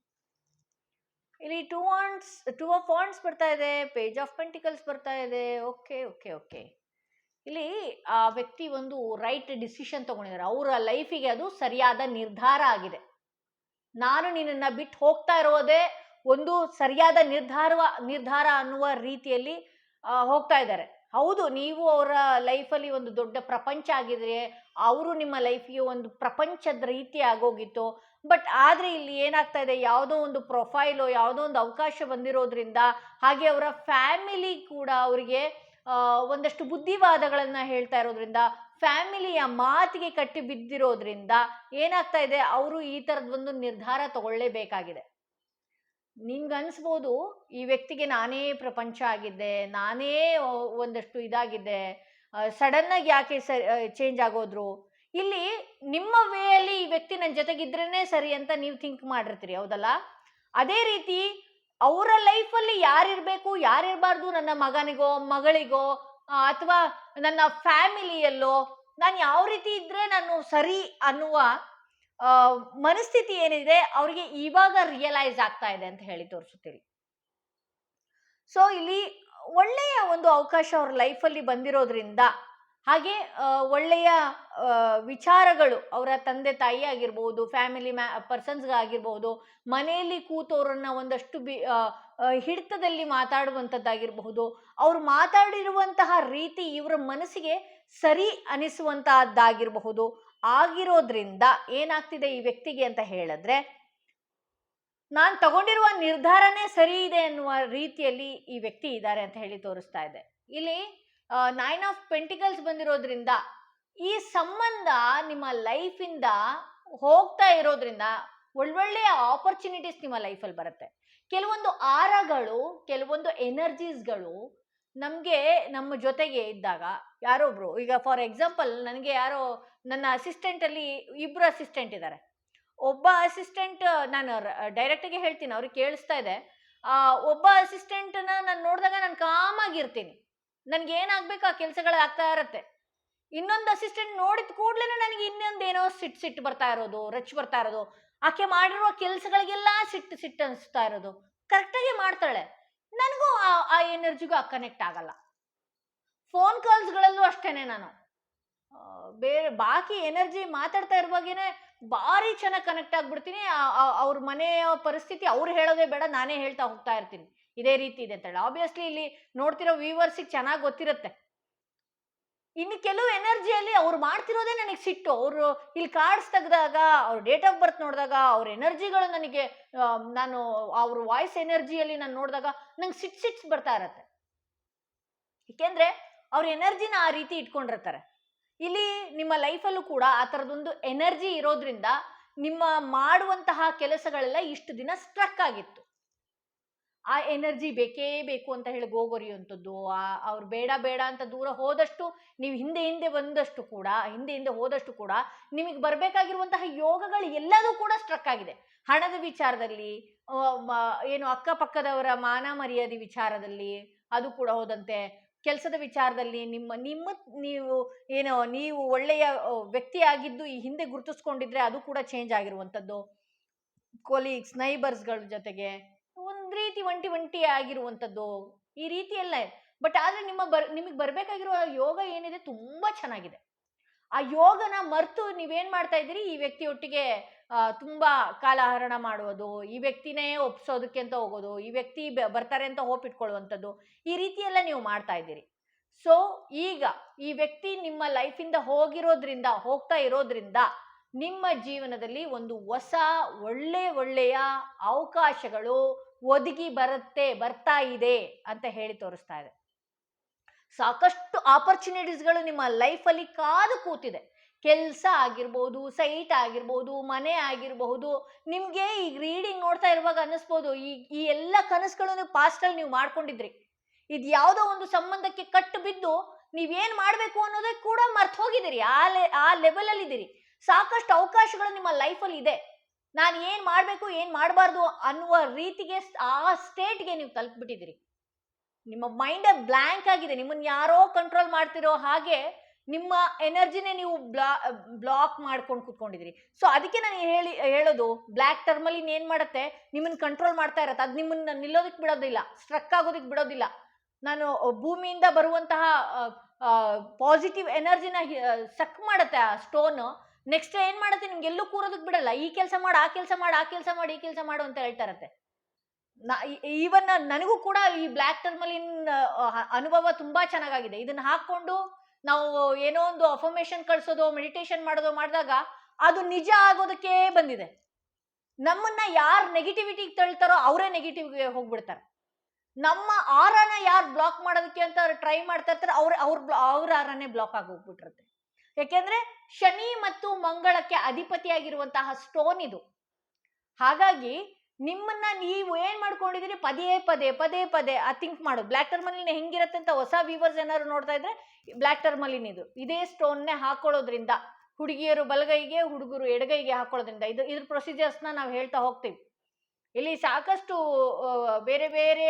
ಇಲ್ಲಿ two wands two of wands ಬರ್ತಾ ಇದೆ ಪೇಜ್ ಆಫ್ ಪೆಂಟಿಕಲ್ಸ್ ಬರ್ತಾ ಇದೆ. ಓಕೆ ಓಕೆ ಓಕೆ ಇಲ್ಲಿ ಆ ವ್ಯಕ್ತಿ ಒಂದು ರೈಟ್ ಡಿಸಿಷನ್ ತಗೊಂಡಿದ್ದಾರೆ. ಅವರ ಲೈಫಿಗೆ ಅದು ಸರಿಯಾದ ನಿರ್ಧಾರ ಆಗಿದೆ. ನಾನು ನಿನ್ನನ್ನು ಬಿಟ್ಟು ಹೋಗ್ತಾ ಇರೋದೇ ಒಂದು ಸರಿಯಾದ ನಿರ್ಧಾರವ, ನಿರ್ಧಾರ ಅನ್ನುವ ರೀತಿಯಲ್ಲಿ ಹೋಗ್ತಾ ಇದ್ದಾರೆ. ಹೌದು, ನೀವು ಅವರ ಲೈಫಲ್ಲಿ ಒಂದು ದೊಡ್ಡ ಪ್ರಪಂಚ ಆಗಿದ್ರೆ ಅವರು ನಿಮ್ಮ ಲೈಫಿಗೆ ಒಂದು ಪ್ರಪಂಚದ ರೀತಿ ಆಗೋಗಿತ್ತು. ಬಟ್ ಆದರೆ ಇಲ್ಲಿ ಏನಾಗ್ತಾ ಇದೆ, ಯಾವುದೋ ಒಂದು ಪ್ರೊಫೈಲು, ಯಾವುದೋ ಒಂದು ಅವಕಾಶ ಬಂದಿರೋದ್ರಿಂದ ಹಾಗೆ ಅವರ ಫ್ಯಾಮಿಲಿ ಕೂಡ ಅವರಿಗೆ ಒಂದಷ್ಟು ಬುದ್ಧಿವಾದಗಳನ್ನು ಹೇಳ್ತಾ ಇರೋದ್ರಿಂದ ಫ್ಯಾಮಿಲಿಯ ಮಾತಿಗೆ ಕಟ್ಟಿ ಬಿದ್ದಿರೋದ್ರಿಂದ ಏನಾಗ್ತಾ ಇದೆ? ಅವರು ಈ ಥರದ ಒಂದು ನಿರ್ಧಾರ ತಗೊಳ್ಳೇಬೇಕಾಗಿದೆ. ನಿಮ್ಗೆ ಅನ್ಸ್ಬೋದು, ಈ ವ್ಯಕ್ತಿಗೆ ನಾನೇ ಪ್ರಪಂಚ ಆಗಿದ್ದೆ ನಾನೇ ಒಂದಷ್ಟು ಇದಾಗಿದ್ದೆ ಸಡನ್ ಆಗಿ ಯಾಕೆ ಸರಿ ಚೇಂಜ್ ಆಗೋದ್ರು? ಇಲ್ಲಿ ನಿಮ್ಮ ವೇಯಲ್ಲಿ ಈ ವ್ಯಕ್ತಿ ನನ್ನ ಜೊತೆಗಿದ್ರೇನೆ ಸರಿ ಅಂತ ನೀವು ಥಿಂಕ್ ಮಾಡಿರ್ತೀರಿ, ಹೌದಲ್ಲ? ಅದೇ ರೀತಿ, ಅವರ ಲೈಫಲ್ಲಿ ಯಾರಿರಬೇಕು, ಯಾರಿರಬಾರ್ದು? ನನ್ನ ಮಗನಿಗೋ, ಮಗಳಿಗೋ ಅಥವಾ ನನ್ನ ಫ್ಯಾಮಿಲಿಯಲ್ಲೋ, ನಾನು ಯಾವ ರೀತಿ ಇದ್ರೆ ನಾನು ಸರಿ ಅನ್ನುವ ಮನಸ್ಥಿತಿ ಏನಿದೆ, ಅವರಿಗೆ ಇವಾಗ ರಿಯಲೈಸ್ ಆಗ್ತಾ ಇದೆ ಅಂತ ಹೇಳಿ ತೋರಿಸುತ್ತೀರಿ. ಸೊ ಇಲ್ಲಿ ಒಳ್ಳೆಯ ಒಂದು ಅವಕಾಶ ಅವ್ರ ಲೈಫಲ್ಲಿ ಬಂದಿರೋದ್ರಿಂದ, ಹಾಗೆ ಒಳ್ಳೆಯ ವಿಚಾರಗಳು ಅವರ ತಂದೆ ತಾಯಿ ಆಗಿರ್ಬೋದು ಫ್ಯಾಮಿಲಿ ಮ್ಯಾ ಪರ್ಸನ್ಸ್ಗಾಗಿರ್ಬೋದು ಮನೆಯಲ್ಲಿ ಕೂತವ್ರನ್ನ ಒಂದಷ್ಟು ಬಿ ಹಿಡಿತದಲ್ಲಿ ಮಾತಾಡುವಂಥದ್ದಾಗಿರಬಹುದು ಅವ್ರು ಮಾತಾಡಿರುವಂತಹ ರೀತಿ ಇವರ ಮನಸ್ಸಿಗೆ ಸರಿ ಅನಿಸುವಂತಹದ್ದಾಗಿರಬಹುದು. ಆಗಿರೋದ್ರಿಂದ ಏನಾಗ್ತಿದೆ ಈ ವ್ಯಕ್ತಿಗೆ ಅಂತ ಹೇಳಿದ್ರೆ, ನಾನು ತಗೊಂಡಿರುವ ನಿರ್ಧಾರನೇ ಸರಿ ಇದೆ ಅನ್ನುವ ರೀತಿಯಲ್ಲಿ ಈ ವ್ಯಕ್ತಿ ಇದ್ದಾರೆ ಅಂತ ಹೇಳಿ ತೋರಿಸ್ತಾ ಇದೆ. ಇಲ್ಲಿ ನೈನ್ ಆಫ್ ಪೆಂಟಿಕಲ್ಸ್ ಬಂದಿರೋದ್ರಿಂದ ಈ ಸಂಬಂಧ ನಿಮ್ಮ ಲೈಫಿಂದ ಹೋಗ್ತಾ ಇರೋದ್ರಿಂದ ಒಳ್ಳೊಳ್ಳೆಯ ಆಪರ್ಚುನಿಟೀಸ್ ನಿಮ್ಮ ಲೈಫಲ್ಲಿ ಬರುತ್ತೆ. ಕೆಲವೊಂದು ಆರಗಳು, ಕೆಲವೊಂದು ಎನರ್ಜೀಸ್ಗಳು ನಮಗೆ ನಮ್ಮ ಜೊತೆಗೆ ಇದ್ದಾಗ ಯಾರೊಬ್ರು ಈಗ ಫಾರ್ ಎಕ್ಸಾಂಪಲ್ ನನಗೆ ಯಾರೋ ನನ್ನ ಅಸಿಸ್ಟೆಂಟಲ್ಲಿ ಇಬ್ಬರು ಅಸಿಸ್ಟೆಂಟ್ ಇದ್ದಾರೆ ಒಬ್ಬ ಅಸಿಸ್ಟೆಂಟ್ ನಾನು ಡೈರೆಕ್ಟಾಗಿ ಹೇಳ್ತೀನಿ ಅವ್ರಿಗೆ ಕೇಳಿಸ್ತಾ ಇದೆ. ಆ, ಒಬ್ಬ ಅಸಿಸ್ಟೆಂಟನ್ನ ನಾನು ನೋಡಿದಾಗ ನಾನು ಕಾಮಾಗಿರ್ತೀನಿ ನನಗೆ ಏನಾಗಬೇಕು ಆ ಕೆಲಸಗಳು ಆಗ್ತಾ ಇರತ್ತೆ. ಇನ್ನೊಂದು ಅಸಿಸ್ಟೆಂಟ್ ನೋಡಿದ ಕೂಡಲೇ ನನಗೆ ಇನ್ನೊಂದು ಏನೋ ಸಿಟ್ಟು ಸಿಟ್ಟು ಬರ್ತಾ ಇರೋದು ರಚ್ ಬರ್ತಾ ಇರೋದು. ಆಕೆ ಮಾಡಿರುವ ಕೆಲಸಗಳಿಗೆಲ್ಲ ಸಿಟ್ಟು ಸಿಟ್ಟು ಅನಿಸ್ತಾ ಇರೋದು. ಕರೆಕ್ಟಾಗಿ ಮಾಡ್ತಾಳೆ. ನನಗೂ ಆ- ಎನರ್ಜಿಗೂ ಕನೆಕ್ಟ್ ಆಗಲ್ಲ. ಫೋನ್ ಕಾಲ್ಸ್ಗಳಲ್ಲೂ ಅಷ್ಟೇನೆ ನಾನು. ಬೇರೆ ಬಾಕಿ ಎನರ್ಜಿ ಮಾತಾಡ್ತಾ ಇರುವಾಗೇನೆ ಭಾರಿ ಚೆನ್ನಾಗಿ ಕನೆಕ್ಟ್ ಆಗ್ಬಿಡ್ತೀನಿ. ಅವ್ರ ಮನೆಯ ಪರಿಸ್ಥಿತಿ ಅವ್ರು ಹೇಳೋದೇ ಬೇಡ, ನಾನೇ ಹೇಳ್ತಾ ಹೋಗ್ತಾ ಇರ್ತೀನಿ. ಇದೇ ರೀತಿ ಇದೆ ಅಂತೇಳಿ ಆಬ್ವಿಯಸ್ಲಿ ಇಲ್ಲಿ ನೋಡ್ತಿರೋ ವ್ಯೂವರ್ಸಿಗೆ ಚೆನ್ನಾಗಿ ಗೊತ್ತಿರುತ್ತೆ. ಇನ್ನು ಕೆಲವು ಎನರ್ಜಿಯಲ್ಲಿ ಅವ್ರು ಮಾಡ್ತಿರೋದೇ ನನಗೆ ಸಿಟ್ಟು. ಅವರು ಇಲ್ಲಿ ಕಾರ್ಡ್ಸ್ ತೆಗೆದಾಗ, ಅವ್ರ ಡೇಟ್ ಆಫ್ ಬರ್ತ್ ನೋಡಿದಾಗ, ಅವ್ರ ಎನರ್ಜಿಗಳು ನನಗೆ ನಾನು ಅವ್ರ ವಾಯ್ಸ್ ಎನರ್ಜಿಯಲ್ಲಿ ನಾನು ನೋಡಿದಾಗ ನಂಗೆ ಸಿಟ್ ಸಿಟ್ಸ್ ಬರ್ತಾ ಇರತ್ತೆ. ಏಕೆಂದ್ರೆ ಅವ್ರ ಎನರ್ಜಿನ ಆ ರೀತಿ ಇಟ್ಕೊಂಡಿರ್ತಾರೆ. ಇಲ್ಲಿ ನಿಮ್ಮ ಲೈಫಲ್ಲೂ ಕೂಡ ಆ ಥರದೊಂದು ಎನರ್ಜಿ ಇರೋದ್ರಿಂದ ನಿಮ್ಮ ಮಾಡುವಂತಹ ಕೆಲಸಗಳೆಲ್ಲ ಇಷ್ಟು ದಿನ ಸ್ಟ್ರಕ್ ಆಗಿತ್ತು. ಆ ಎನರ್ಜಿ ಬೇಕೇ ಬೇಕು ಅಂತ ಹೇಳಿ ಗೋಗೊರಿಯುವಂಥದ್ದು ಆ, ಅವ್ರು ಬೇಡ ಬೇಡ ಅಂತ ದೂರ ಹೋದಷ್ಟು, ನೀವು ಹಿಂದೆ ಹಿಂದೆ ಬಂದಷ್ಟು ಕೂಡ, ಹಿಂದೆ ಹಿಂದೆ ಹೋದಷ್ಟು ಕೂಡ ನಿಮಗೆ ಬರಬೇಕಾಗಿರುವಂತಹ ಯೋಗಗಳು ಎಲ್ಲದೂ ಕೂಡ ಸ್ಟ್ರಕ್ ಆಗಿದೆ. ಹಣದ ವಿಚಾರದಲ್ಲಿ ಏನು ಅಕ್ಕಪಕ್ಕದವರ ಮಾನ ಮರ್ಯಾದೆ ವಿಚಾರದಲ್ಲಿ ಅದು ಕೂಡ ಹೋದಂತೆ, ಕೆಲಸದ ವಿಚಾರದಲ್ಲಿ ನಿಮ್ಮ ನಿಮ್ಮ ನೀವು ಏನೋ, ನೀವು ಒಳ್ಳೆಯ ವ್ಯಕ್ತಿಯಾಗಿದ್ದು ಈ ಹಿಂದೆ ಗುರುತಿಸ್ಕೊಂಡಿದ್ರೆ ಅದು ಕೂಡ ಚೇಂಜ್ ಆಗಿರುವಂಥದ್ದು. ಕೊಲೀಗ್ಸ್ ನೈಬರ್ಸ್ಗಳ ಜೊತೆಗೆ ರೀತಿ ಒಂಟಿ ಒಂಟಿ ಆಗಿರುವಂಥದ್ದು ಈ ರೀತಿ ಎಲ್ಲ ಬಟ್ ಆದರೆ ನಿಮ್ಮ ಬರ್, ನಿಮಗೆ ಬರಬೇಕಾಗಿರೋ ಯೋಗ ಏನಿದೆ ತುಂಬ ಚೆನ್ನಾಗಿದೆ. ಆ ಯೋಗನ ಮರೆತು ನೀವೇನು ಮಾಡ್ತಾ ಇದ್ದೀರಿ? ಈ ವ್ಯಕ್ತಿಯೊಟ್ಟಿಗೆ ತುಂಬ ಕಾಲಹರಣ ಮಾಡುವುದು, ಈ ವ್ಯಕ್ತಿನೇ ಒಪ್ಸೋದಕ್ಕೆ ಅಂತ ಹೋಗೋದು, ಈ ವ್ಯಕ್ತಿ ಬರ್ತಾರೆ ಅಂತ ಹೋಪ್ ಇಟ್ಕೊಳ್ಳುವಂಥದ್ದು ಈ ರೀತಿ ನೀವು ಮಾಡ್ತಾ ಇದ್ದೀರಿ. ಸೊ ಈಗ ಈ ವ್ಯಕ್ತಿ ನಿಮ್ಮ ಲೈಫಿಂದ ಹೋಗಿರೋದ್ರಿಂದ, ಹೋಗ್ತಾ ಇರೋದ್ರಿಂದ ನಿಮ್ಮ ಜೀವನದಲ್ಲಿ ಒಂದು ಹೊಸ, ಒಳ್ಳೆ, ಒಳ್ಳೆಯ ಅವಕಾಶಗಳು ಒದಗಿ ಬರುತ್ತೆ, ಬರ್ತಾ ಇದೆ ಅಂತ ಹೇಳಿ ತೋರಿಸ್ತಾ ಇದೆ. ಸಾಕಷ್ಟು ಆಪರ್ಚುನಿಟೀಸ್ಗಳು ನಿಮ್ಮ ಲೈಫಲ್ಲಿ ಕಾದು ಕೂತಿದೆ. ಕೆಲಸ ಆಗಿರ್ಬೋದು ಸೈಟ್ ಆಗಿರ್ಬೋದು, ಮನೆ ಆಗಿರಬಹುದು ನಿಮಗೆ ಈಗ ರೀಡಿಂಗ್ ನೋಡ್ತಾ ಇರುವಾಗ ಅನ್ನಿಸ್ಬೋದು, ಈ ಈ ಎಲ್ಲ ಕನಸುಗಳು ನೀವು ಪಾಸ್ಟಲ್ಲಿ ನೀವು ಮಾಡ್ಕೊಂಡಿದ್ರಿ. ಇದು ಯಾವುದೋ ಒಂದು ಸಂಬಂಧಕ್ಕೆ ಕಟ್ಟು ಬಿದ್ದು ನೀವೇನು ಮಾಡಬೇಕು ಅನ್ನೋದೇ ಕೂಡ ಮರ್ತು ಹೋಗಿದ್ದೀರಿ. ಆ ಲೆ ಆ ಲೆವೆಲಲ್ಲಿ ಇದ್ದೀರಿ ಸಾಕಷ್ಟು ಅವಕಾಶಗಳು ನಿಮ್ಮ ಲೈಫಲ್ಲಿ ಇದೆ. ನಾನು ಏನು ಮಾಡಬೇಕು, ಏನು ಮಾಡಬಾರ್ದು ಅನ್ನುವ ರೀತಿಗೆ ಆ ಸ್ಟೇಟ್ಗೆ ನೀವು ತಲುಪಿಬಿಟ್ಟಿದ್ದೀರಿ. ನಿಮ್ಮ ಮೈಂಡೇ ಬ್ಲ್ಯಾಂಕ್ ಆಗಿದೆ. ನಿಮ್ಮನ್ನು ಯಾರೋ ಕಂಟ್ರೋಲ್ ಮಾಡ್ತಿರೋ ಹಾಗೆ ನಿಮ್ಮ ಎನರ್ಜಿನೇ ನೀವು ಬ್ಲಾ ಬ್ಲಾಕ್ ಮಾಡ್ಕೊಂಡು ಕೂತ್ಕೊಂಡಿದ್ದೀರಿ. ಸೊ ಅದಕ್ಕೆ ನಾನು ಹೇಳಿ, ಹೇಳೋದು ಬ್ಲ್ಯಾಕ್ ಟರ್ಮಲ್ಲಿ ಏನು ಮಾಡುತ್ತೆ? ನಿಮ್ಮನ್ನು ಕಂಟ್ರೋಲ್ ಮಾಡ್ತಾ ಇರತ್ತೆ. ಅದು ನಿಮ್ಮನ್ನು ನಿಲ್ಲೋದಕ್ಕೆ ಬಿಡೋದಿಲ್ಲ. ಸ್ಟ್ರಕ್ ಆಗೋದಕ್ಕೆ ಬಿಡೋದಿಲ್ಲ. ನಾನು ಭೂಮಿಯಿಂದ ಬರುವಂತಹ ಪಾಸಿಟಿವ್ ಎನರ್ಜಿನ ಸಕ್ ಮಾಡುತ್ತೆ ಆ ಸ್ಟೋನು ನೆಕ್ಸ್ಟ್ ಏನು ಮಾಡುತ್ತೆ? ನಿಮ್ಗೆ ಎಲ್ಲೂ ಕೂರೋದಕ್ಕೆ ಬಿಡಲ್ಲ. ಈ ಕೆಲಸ ಮಾಡು, ಆ ಕೆಲಸ ಮಾಡು, ಆ ಕೆಲಸ ಮಾಡಿ, ಈ ಕೆಲಸ ಮಾಡು ಅಂತ ಹೇಳ್ತಾರಂತೆ. ಈವನ್ ನನಗೂ ಕೂಡ ಈ ಬ್ಲ್ಯಾಕ್ ಟರ್ಮಲಿನ್ ಅನುಭವ ತುಂಬಾ ಚೆನ್ನಾಗಿದೆ ಇದನ್ನ ಹಾಕೊಂಡು ನಾವು ಏನೋ ಒಂದು ಅಫರ್ಮೇಶನ್ ಕಳ್ಸೋದು ಮೆಡಿಟೇಷನ್ ಮಾಡೋದು ಮಾಡಿದಾಗ ಅದು ನಿಜ ಆಗೋದಕ್ಕೆ ಬಂದಿದೆ. ನಮ್ಮನ್ನ ಯಾರು ನೆಗೆಟಿವಿಟಿಗೆ ತಳ್ತಾರೋ ಅವರೇ ನೆಗೆಟಿವ್ಗೆ ಹೋಗ್ಬಿಡ್ತಾರೆ. ನಮ್ಮ ಆರನ ಯಾರು ಬ್ಲಾಕ್ ಮಾಡೋದಕ್ಕೆ ಅಂತ ಟ್ರೈ ಮಾಡ್ತಾ ಇರ್ತಾರೆ, ಅವ್ರ ಅವ್ರ ಅವ್ರ ಆರನೇ ಬ್ಲಾಕ್ ಆಗಿ ಹೋಗ್ಬಿಟ್ಟಿರುತ್ತೆ ಯಾಕೆಂದ್ರೆ ಶನಿ ಮತ್ತು ಮಂಗಳಕ್ಕೆ ಅಧಿಪತಿಯಾಗಿರುವಂತಹ ಸ್ಟೋನ್ ಇದು. ಹಾಗಾಗಿ ನಿಮ್ಮನ್ನ ನೀವು ಏನ್ ಮಾಡ್ಕೊಂಡಿದ್ದೀರಿ? ಪದೇ ಪದೇ ಪದೇ ಪದೇ, ಆ ಥಿಂಕ್ ಮಾಡು. ಬ್ಲ್ಯಾಕ್ ಟರ್ಮಲಿನ್ ಹೆಂಗಿರುತ್ತೆ ಅಂತ ಹೊಸ ವ್ಯೂವರ್ಸ್ ಏನಾದ್ರು ನೋಡ್ತಾ ಇದ್ರೆ ಬ್ಲ್ಯಾಕ್ ಟರ್ಮಲಿನ್ ಇದು. ಇದೇ ಸ್ಟೋನ್ನೇ ಹಾಕೊಳ್ಳೋದ್ರಿಂದ, ಹುಡುಗಿಯರು ಬಲಗೈಗೆ, ಹುಡುಗರು ಎಡಗೈಗೆ ಹಾಕೊಳ್ಳೋದ್ರಿಂದ, ಇದು ಇದ್ರ ಪ್ರೊಸೀಜರ್ಸ್ನ ನಾವು ಹೇಳ್ತಾ ಹೋಗ್ತೀವಿ. ಇಲ್ಲಿ ಸಾಕಷ್ಟು ಬೇರೆ ಬೇರೆ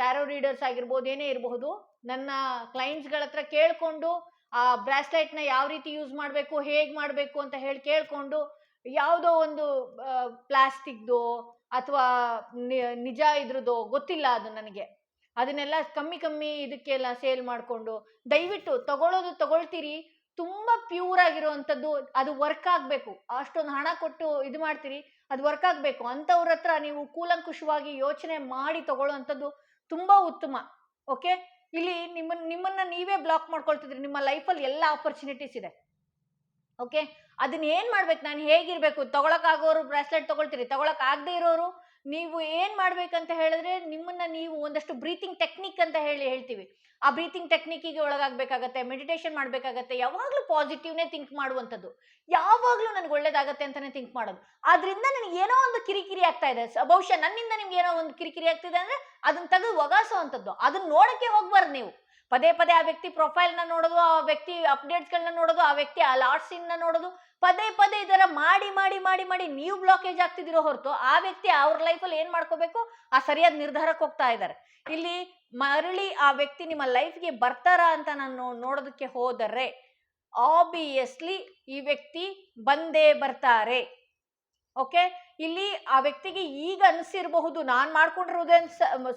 ಟ್ಯಾರೋ ರೀಡರ್ಸ್ ಆಗಿರ್ಬೋದು, ಏನೇ ಇರಬಹುದು, ನನ್ನ ಕ್ಲೈಂಟ್ಸ್ಗಳ ಹತ್ರ ಕೇಳ್ಕೊಂಡು ಆ ಬ್ರಾಸ್ಲೈಟ್ನ ಯಾವ ರೀತಿ ಯೂಸ್ ಮಾಡಬೇಕು, ಹೇಗೆ ಮಾಡಬೇಕು ಅಂತ ಹೇಳಿ ಕೇಳಿಕೊಂಡು ಯಾವುದೋ ಒಂದು ಪ್ಲಾಸ್ಟಿಕ್ದು ಅಥವಾ ನಿಜ ಇದ್ರದ್ದು ಗೊತ್ತಿಲ್ಲ ಅದು ನನಗೆ. ಅದನ್ನೆಲ್ಲ ಕಮ್ಮಿ ಕಮ್ಮಿ ಇದಕ್ಕೆಲ್ಲ ಸೇಲ್ ಮಾಡಿಕೊಂಡು ದಯವಿಟ್ಟು ತಗೊಳ್ಳೋದು ತಗೊಳ್ತೀರಿ. ತುಂಬ ಪ್ಯೂರ್ ಆಗಿರುವಂಥದ್ದು ಅದು ವರ್ಕ್ ಆಗಬೇಕು. ಅಷ್ಟೊಂದು ಹಣ ಕೊಟ್ಟು ಇದು ಮಾಡ್ತೀರಿ, ಅದು ವರ್ಕ್ ಆಗಬೇಕು. ಅಂಥವ್ರ ಹತ್ರ ನೀವು ಕೂಲಂಕುಷವಾಗಿ ಯೋಚನೆ ಮಾಡಿ ತಗೊಳ್ಳೋವಂಥದ್ದು ತುಂಬ ಉತ್ತಮ. ಓಕೆ? ಇಲ್ಲಿ ನಿಮ್ಮನ್ನ ನಿಮ್ಮನ್ನ ನೀವೇ ಬ್ಲಾಕ್ ಮಾಡ್ಕೊಳ್ತಿದ್ರಿ. ನಿಮ್ಮ ಲೈಫಲ್ಲಿ ಎಲ್ಲ ಆಪರ್ಚುನಿಟೀಸ್ ಇದೆ. ಓಕೆ ಅದನ್ನ ಏನ್ ಮಾಡ್ಬೇಕು? ನಾನು ಹೇಗಿರ್ಬೇಕು? ತಗೊಳಕ್ಕಾಗೋರು ಬ್ರಾಸ್ಲೆಟ್ ತಗೊಳ್ತೀರಿ. ತಗೊಳಕ್ ಆಗದೆ ಇರೋರು ನೀವು ಏನ್ ಮಾಡ್ಬೇಕಂತ ಹೇಳಿದ್ರೆ ನಿಮ್ಮನ್ನ ನೀವು ಒಂದಷ್ಟು ಬ್ರೀತಿಂಗ್ ಟೆಕ್ನಿಕ್ ಅಂತ ಹೇಳಿ ಹೇಳ್ತೀವಿ. ಆ ಬ್ರೀತಿಂಗ್ ಟೆಕ್ನಿಕ್ಕಿಗೆ ಒಳಗಾಗಬೇಕಾಗತ್ತೆ ಮೆಡಿಟೇಷನ್ ಮಾಡಬೇಕಾಗತ್ತೆ, ಯಾವಾಗಲೂ ಪಾಸಿಟಿವ್ನೇ ಥಿಂಕ್ ಮಾಡುವಂಥದ್ದು. ಯಾವಾಗಲೂ ನನಗೆ ಒಳ್ಳೇದಾಗತ್ತೆ ಅಂತಾನೆ ಥಿಂಕ್ ಮಾಡೋದು. ಆದ್ರಿಂದ ನನಗೆ ಏನೋ ಒಂದು ಕಿರಿಕಿರಿ ಆಗ್ತಾ ಇದೆ. ಬಹುಶಃ ನನ್ನಿಂದ ನಿಮ್ಗೆ ಏನೋ ಒಂದು ಕಿರಿಕಿರಿ ಆಗ್ತಿದೆ ಅಂದ್ರೆ ಅದನ್ನ ತೆಗೆದು ಒಗಾಸೋ ಅಂಥದ್ದು ಅದನ್ನ ನೋಡಕ್ಕೆ ಹೋಗ್ಬಾರ್ದು ನೀವು. ಪದೇ ಪದೇ ಆ ವ್ಯಕ್ತಿ ಪ್ರೊಫೈಲ್ನ ನೋಡೋದು, ಆ ವ್ಯಕ್ತಿ ಅಪ್ಡೇಟ್ಸ್ಗಳನ್ನ ನೋಡೋದು, ಆ ವ್ಯಕ್ತಿ ಆ ಲಾಸ್ಟ್ ಸೀನ್ನ ನೋಡೋದು, ಪದೇ ಪದೇ ಇದರ ಮಾಡಿ ಮಾಡಿ ಮಾಡಿ ಮಾಡಿ ನೀವು ಬ್ಲಾಕೇಜ್ ಆಗ್ತಿದಿರೋ ಹೊರತು ಆ ವ್ಯಕ್ತಿ ಅವ್ರ ಲೈಫಲ್ಲಿ ಏನ್ ಮಾಡ್ಕೋಬೇಕು? ಆ ಸರಿಯಾದ ನಿರ್ಧಾರಕ್ಕೆ ಹೋಗ್ತಾ ಇದ್ದಾರೆ. ಇಲ್ಲಿ ಮರಳಿ ಆ ವ್ಯಕ್ತಿ ನಿಮ್ಮ ಲೈಫ್ಗೆ ಬರ್ತಾರಾ ಅಂತ ನಾನು ನೋಡೋದಕ್ಕೆ ಹೋದರೆ ಆಬಿಯಸ್ಲಿ ಈ ವ್ಯಕ್ತಿ ಬಂದೇ ಬರ್ತಾರೆ. ಓಕೆ ಇಲ್ಲಿ ಆ ವ್ಯಕ್ತಿಗೆ ಈಗ ಅನಿಸಿರಬಹುದು, ನಾನು ಮಾಡ್ಕೊಂಡಿರೋದೇ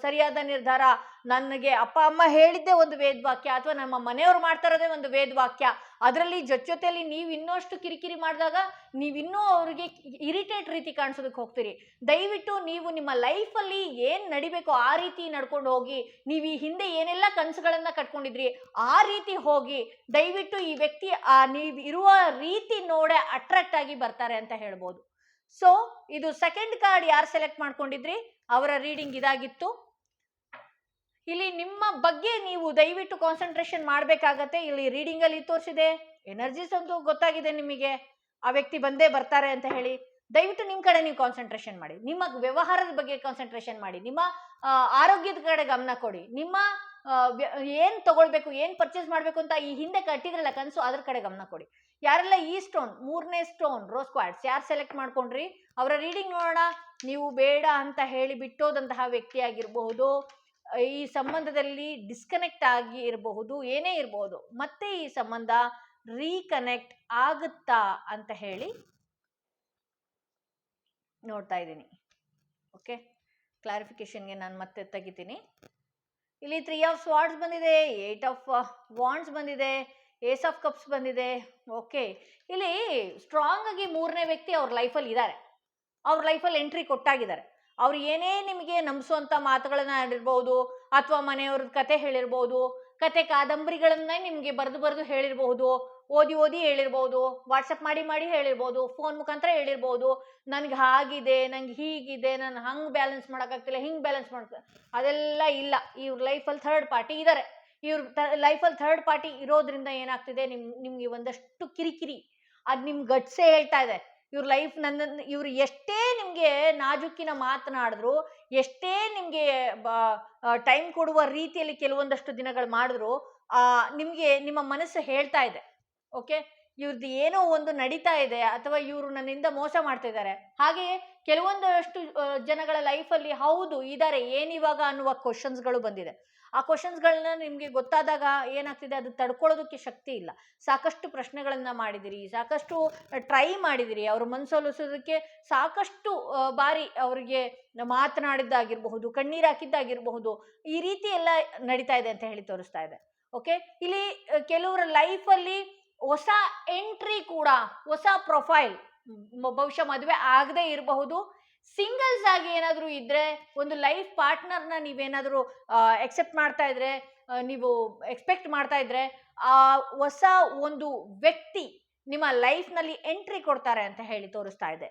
ಸರಿಯಾದ ನಿರ್ಧಾರ. ನನಗೆ ಅಪ್ಪ, ಅಮ್ಮ ಹೇಳಿದ್ದೇ ಒಂದು ವೇದವಾಕ್ಯ ಅಥವಾ ನಮ್ಮ ಮನೆಯವರು ಮಾಡ್ತಾ ಇರೋದೇ ಒಂದು ವೇದವಾಕ್ಯ. ಅದರಲ್ಲಿ ಜೊತೆಯಲ್ಲಿ ನೀವು ಇನ್ನಷ್ಟು ಕಿರಿಕಿರಿ ಮಾಡಿದಾಗ ನೀವು ಅವರಿಗೆ ಅವ್ರಿಗೆ ಇರಿಟೇಟ್ ರೀತಿ ಕಾಣಿಸೋದಕ್ಕೆ ಹೋಗ್ತೀರಿ. ದಯವಿಟ್ಟು ನೀವು ನಿಮ್ಮ ಲೈಫಲ್ಲಿ ಏನು ನಡಿಬೇಕೋ ಆ ರೀತಿ ನಡ್ಕೊಂಡು ಹೋಗಿ, ನೀವು ಈ ಹಿಂದೆ ಏನೆಲ್ಲ ಕನಸುಗಳನ್ನು ಕಟ್ಕೊಂಡಿದ್ರಿ ಆ ರೀತಿ ಹೋಗಿ, ದಯವಿಟ್ಟು ಈ ವ್ಯಕ್ತಿ ಆ, ನೀವು ಇರುವ ರೀತಿ ನೋಡೇ ಅಟ್ರಾಕ್ಟ್ ಆಗಿ ಬರ್ತಾರೆ ಅಂತ ಹೇಳ್ಬೋದು. ಸೊ ಇದು ಸೆಕೆಂಡ್ ಕಾರ್ಡ್ ಯಾರು ಸೆಲೆಕ್ಟ್ ಮಾಡ್ಕೊಂಡಿದ್ರಿ? ಅವರ ರೀಡಿಂಗ್ ಇದಾಗಿತ್ತು. ಇಲ್ಲಿ ನಿಮ್ಮ ಬಗ್ಗೆ ನೀವು ದಯವಿಟ್ಟು ಕಾನ್ಸಂಟ್ರೇಷನ್ ಮಾಡಬೇಕಾಗತ್ತೆ. ಇಲ್ಲಿ ರೀಡಿಂಗ್ ಅಲ್ಲಿ ತೋರಿಸಿದೆ. ಎನರ್ಜೀಸ್ ಅಂತೂ ಗೊತ್ತಾಗಿದೆ ನಿಮಗೆ. ಆ ವ್ಯಕ್ತಿ ಬಂದೇ ಬರ್ತಾರೆ ಅಂತ ಹೇಳಿ. ದಯವಿಟ್ಟು ನಿಮ್ಮ ಕಡೆ ನೀವು ಕಾನ್ಸಂಟ್ರೇಷನ್ ಮಾಡಿ. ನಿಮ್ಮ ವ್ಯವಹಾರದ ಬಗ್ಗೆ ಕಾನ್ಸಂಟ್ರೇಷನ್ ಮಾಡಿ. ನಿಮ್ಮ ಆರೋಗ್ಯದ ಕಡೆ ಗಮನ ಕೊಡಿ. ನಿಮ್ಮ ಏನ್ ತಗೊಳ್ಬೇಕು, ಏನ್ ಪರ್ಚೇಸ್ ಮಾಡಬೇಕು ಅಂತ ಈ ಹಿಂದೆ ಕಟ್ಟಿದ್ರಲ್ಲ ಕನಸು, ಅದ್ರ ಕಡೆ ಗಮನ ಕೊಡಿ. ಯಾರೆಲ್ಲ ಈ ಸ್ಟೋನ್ ಮೂರನೇ ಸ್ಟೋನ್ ರೋಸ್ ಕ್ವಾಡ್ಸ್ ಯಾರು ಸೆಲೆಕ್ಟ್ ಮಾಡ್ಕೊಂಡ್ರಿ, ಅವರ ರೀಡಿಂಗ್ ನೋಡೋಣ. ನೀವು ಬೇಡ ಅಂತ ಹೇಳಿ ಬಿಟ್ಟೋದಂತಹ ವ್ಯಕ್ತಿಯಾಗಿರಬಹುದು. ಈ ಸಂಬಂಧದಲ್ಲಿ ಡಿಸ್ಕನೆಕ್ಟ್ ಆಗಿ ಇರಬಹುದು, ಏನೇ ಇರಬಹುದು. ಮತ್ತೆ ಈ ಸಂಬಂಧ ರೀಕನೆಕ್ಟ್ ಆಗುತ್ತಾ ಅಂತ ಹೇಳಿ ನೋಡ್ತಾ ಇದ್ದೀನಿ. ಓಕೆ ಕ್ಲಾರಿಫಿಕೇಶನ್ಗೆ ನಾನು ಮತ್ತೆ ತೆಗಿತೀನಿ. ಇಲ್ಲಿ ತ್ರೀ ಆಫ್ ಸ್ವಾರ್ಡ್ಸ್ ಬಂದಿದೆ ಏಟ್ ಆಫ್ ವಾಂಡ್ಸ್ ಬಂದಿದೆ ಏಸ್ ಆಫ್ ಕಪ್ಸ್ ಬಂದಿದೆ. ಓಕೆ ಇಲ್ಲಿ ಸ್ಟ್ರಾಂಗ್ ಆಗಿ ಮೂರನೇ ವ್ಯಕ್ತಿ ಅವ್ರ ಲೈಫಲ್ಲಿ ಇದ್ದಾರೆ ಅವ್ರ ಲೈಫಲ್ಲಿ ಎಂಟ್ರಿ ಕೊಟ್ಟಾಗಿದ್ದಾರೆ. ಅವ್ರು ಏನೇ ನಿಮಗೆ ನಂಬಿಸುವಂಥ ಮಾತುಗಳನ್ನ ಆಡಿರ್ಬೋದು, ಅಥವಾ ಮನೆಯವ್ರದ್ದು ಕತೆ ಹೇಳಿರ್ಬೋದು ಕತೆ ಕಾದಂಬರಿಗಳನ್ನ ನಿಮಗೆ ಬರೆದು ಬರೆದು ಹೇಳಿರ್ಬಹುದು ಓದಿ ಓದಿ ಹೇಳಿರ್ಬೋದು ವಾಟ್ಸಪ್ ಮಾಡಿ ಮಾಡಿ ಹೇಳಿರ್ಬೋದು ಫೋನ್ ಮುಖಾಂತರ ಹೇಳಿರ್ಬೋದು, ನನ್ಗೆ ಹಾಗಿದೆ, ನಂಗೆ ಹೀಗಿದೆ, ನಾನು ಹಂಗೆ ಬ್ಯಾಲೆನ್ಸ್ ಮಾಡೋಕ್ಕಾಗ್ತಿಲ್ಲ, ಹಿಂಗೆ ಬ್ಯಾಲೆನ್ಸ್ ಮಾಡ್ತಾರೆ ಅದೆಲ್ಲ ಇಲ್ಲ. ಇವ್ರ ಲೈಫಲ್ಲಿ ಥರ್ಡ್ ಪಾರ್ಟಿ ಇದ್ದಾರೆ ಇವ್ರ ಲೈಫಲ್ಲಿ ಥರ್ಡ್ ಪಾರ್ಟಿ ಇರೋದ್ರಿಂದ ಏನಾಗ್ತಿದೆ, ನಿಮ್, ನಿಮ್ಗೆ ಒಂದಷ್ಟು ಕಿರಿಕಿರಿ. ಅದು ನಿಮ್ ಗಟ್ಸೆ ಹೇಳ್ತಾ ಇದೆ. ಇವ್ರ ಲೈಫ್ ನನ್ನ ಇವ್ರು ಎಷ್ಟೇ ನಿಮಗೆ ನಾಜುಕಿನ ಮಾತನಾಡಿದ್ರು, ಎಷ್ಟೇ ನಿಮಗೆ ಟೈಮ್ ಕೊಡುವ ರೀತಿಯಲ್ಲಿ ಕೆಲವೊಂದಷ್ಟು ದಿನಗಳು ಮಾಡಿದ್ರು, ಆ, ನಿಮಗೆ ನಿಮ್ಮ ಮನಸ್ಸು ಹೇಳ್ತಾ ಇದೆ ಓಕೆ ಇವ್ರದ್ದು ಏನೋ ಒಂದು ನಡೀತಾ ಇದೆ ಅಥವಾ ಇವರು ನನ್ನಿಂದ ಮೋಸ ಮಾಡ್ತಾ ಇದ್ದಾರೆ. ಹಾಗೆಯೇ ಕೆಲವೊಂದಷ್ಟು ಜನಗಳ ಲೈಫಲ್ಲಿ ಹೌದು ಇದ್ದಾರೆ ಏನಿವಾಗ ಅನ್ನುವ ಕ್ವಶನ್ಸ್ಗಳು ಬಂದಿದೆ. ಆ ಕ್ವಶನ್ಸ್ಗಳನ್ನ ನಿಮಗೆ ಗೊತ್ತಾದಾಗ ಏನಾಗ್ತಿದೆ? ಅದು ತಡ್ಕೊಳ್ಳೋದಕ್ಕೆ ಶಕ್ತಿ ಇಲ್ಲ. ಸಾಕಷ್ಟು ಪ್ರಶ್ನೆಗಳನ್ನ ಮಾಡಿದಿರಿ, ಸಾಕಷ್ಟು ಟ್ರೈ ಮಾಡಿದಿರಿ. ಅವ್ರ ಮನಸೊಲಿಸೋದಕ್ಕೆ ಸಾಕಷ್ಟು ಬಾರಿ ಅವರಿಗೆ ಮಾತನಾಡಿದ್ದಾಗಿರಬಹುದು, ಕಣ್ಣೀರು ಹಾಕಿದ್ದಾಗಿರಬಹುದು, ಈ ರೀತಿ ಎಲ್ಲ ನಡೀತಾ ಇದೆ ಅಂತ ಹೇಳಿ ತೋರಿಸ್ತಾ ಇದೆ. ಓಕೆ ಇಲ್ಲಿ ಕೆಲವರ ಲೈಫಲ್ಲಿ ಹೊಸ ಎಂಟ್ರಿ ಕೂಡ, ಹೊಸ ಪ್ರೊಫೈಲ್ ಬಹುಶಃ ಮದುವೆ ಆಗದೆ ಇರಬಹುದು. ಸಿಂಗಲ್ಸ್ ಆಗಿ ಏನಾದರೂ ಇದ್ರೆ, ಒಂದು ಲೈಫ್ ಪಾರ್ಟ್ನರ್ನ ನೀವೇನಾದರೂ ಎಕ್ಸೆಪ್ಟ್ ಮಾಡ್ತಾ ಇದ್ರೆ ನೀವು ಎಕ್ಸ್ಪೆಕ್ಟ್ ಮಾಡ್ತಾ ಇದ್ರೆ, ಆ ಹೊಸ ಒಂದು ವ್ಯಕ್ತಿ ನಿಮ್ಮ ಲೈಫ್ನಲ್ಲಿ ಎಂಟ್ರಿ ಕೊಡ್ತಾರೆ ಅಂತ ಹೇಳಿ ತೋರಿಸ್ತಾ ಇದೆ.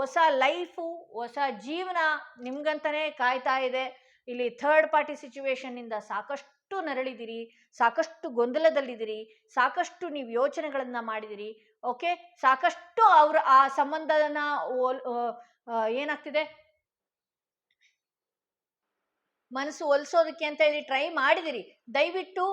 ಹೊಸ ಲೈಫು, ಹೊಸ ಜೀವನ ನಿಮ್ಗಂತಾನೆ ಕಾಯ್ತಾ ಇದೆ. ಇಲ್ಲಿ ಥರ್ಡ್ ಪಾರ್ಟಿ ಸಿಚುವೇಶನ್ನಿಂದ ಸಾಕಷ್ಟು ನರಳಿದಿರಿ, ಸಾಕಷ್ಟು ಗೊಂದಲದಲ್ಲಿದ್ದೀರಿ ಸಾಕಷ್ಟು ನೀವು ಯೋಚನೆಗಳನ್ನು ಮಾಡಿದಿರಿ ಓಕೆ ಸಾಕಷ್ಟು ಅವ್ರ ಆ ಸಂಬಂಧನ ಏನಾಗ್ತಿದೆ? ಮನಸ್ಸು ಒಲಿಸೋದಕ್ಕೆ ಅಂತ ಹೇಳಿ ಟ್ರೈ ಮಾಡಿದಿರಿ. ದಯವಿಟ್ಟು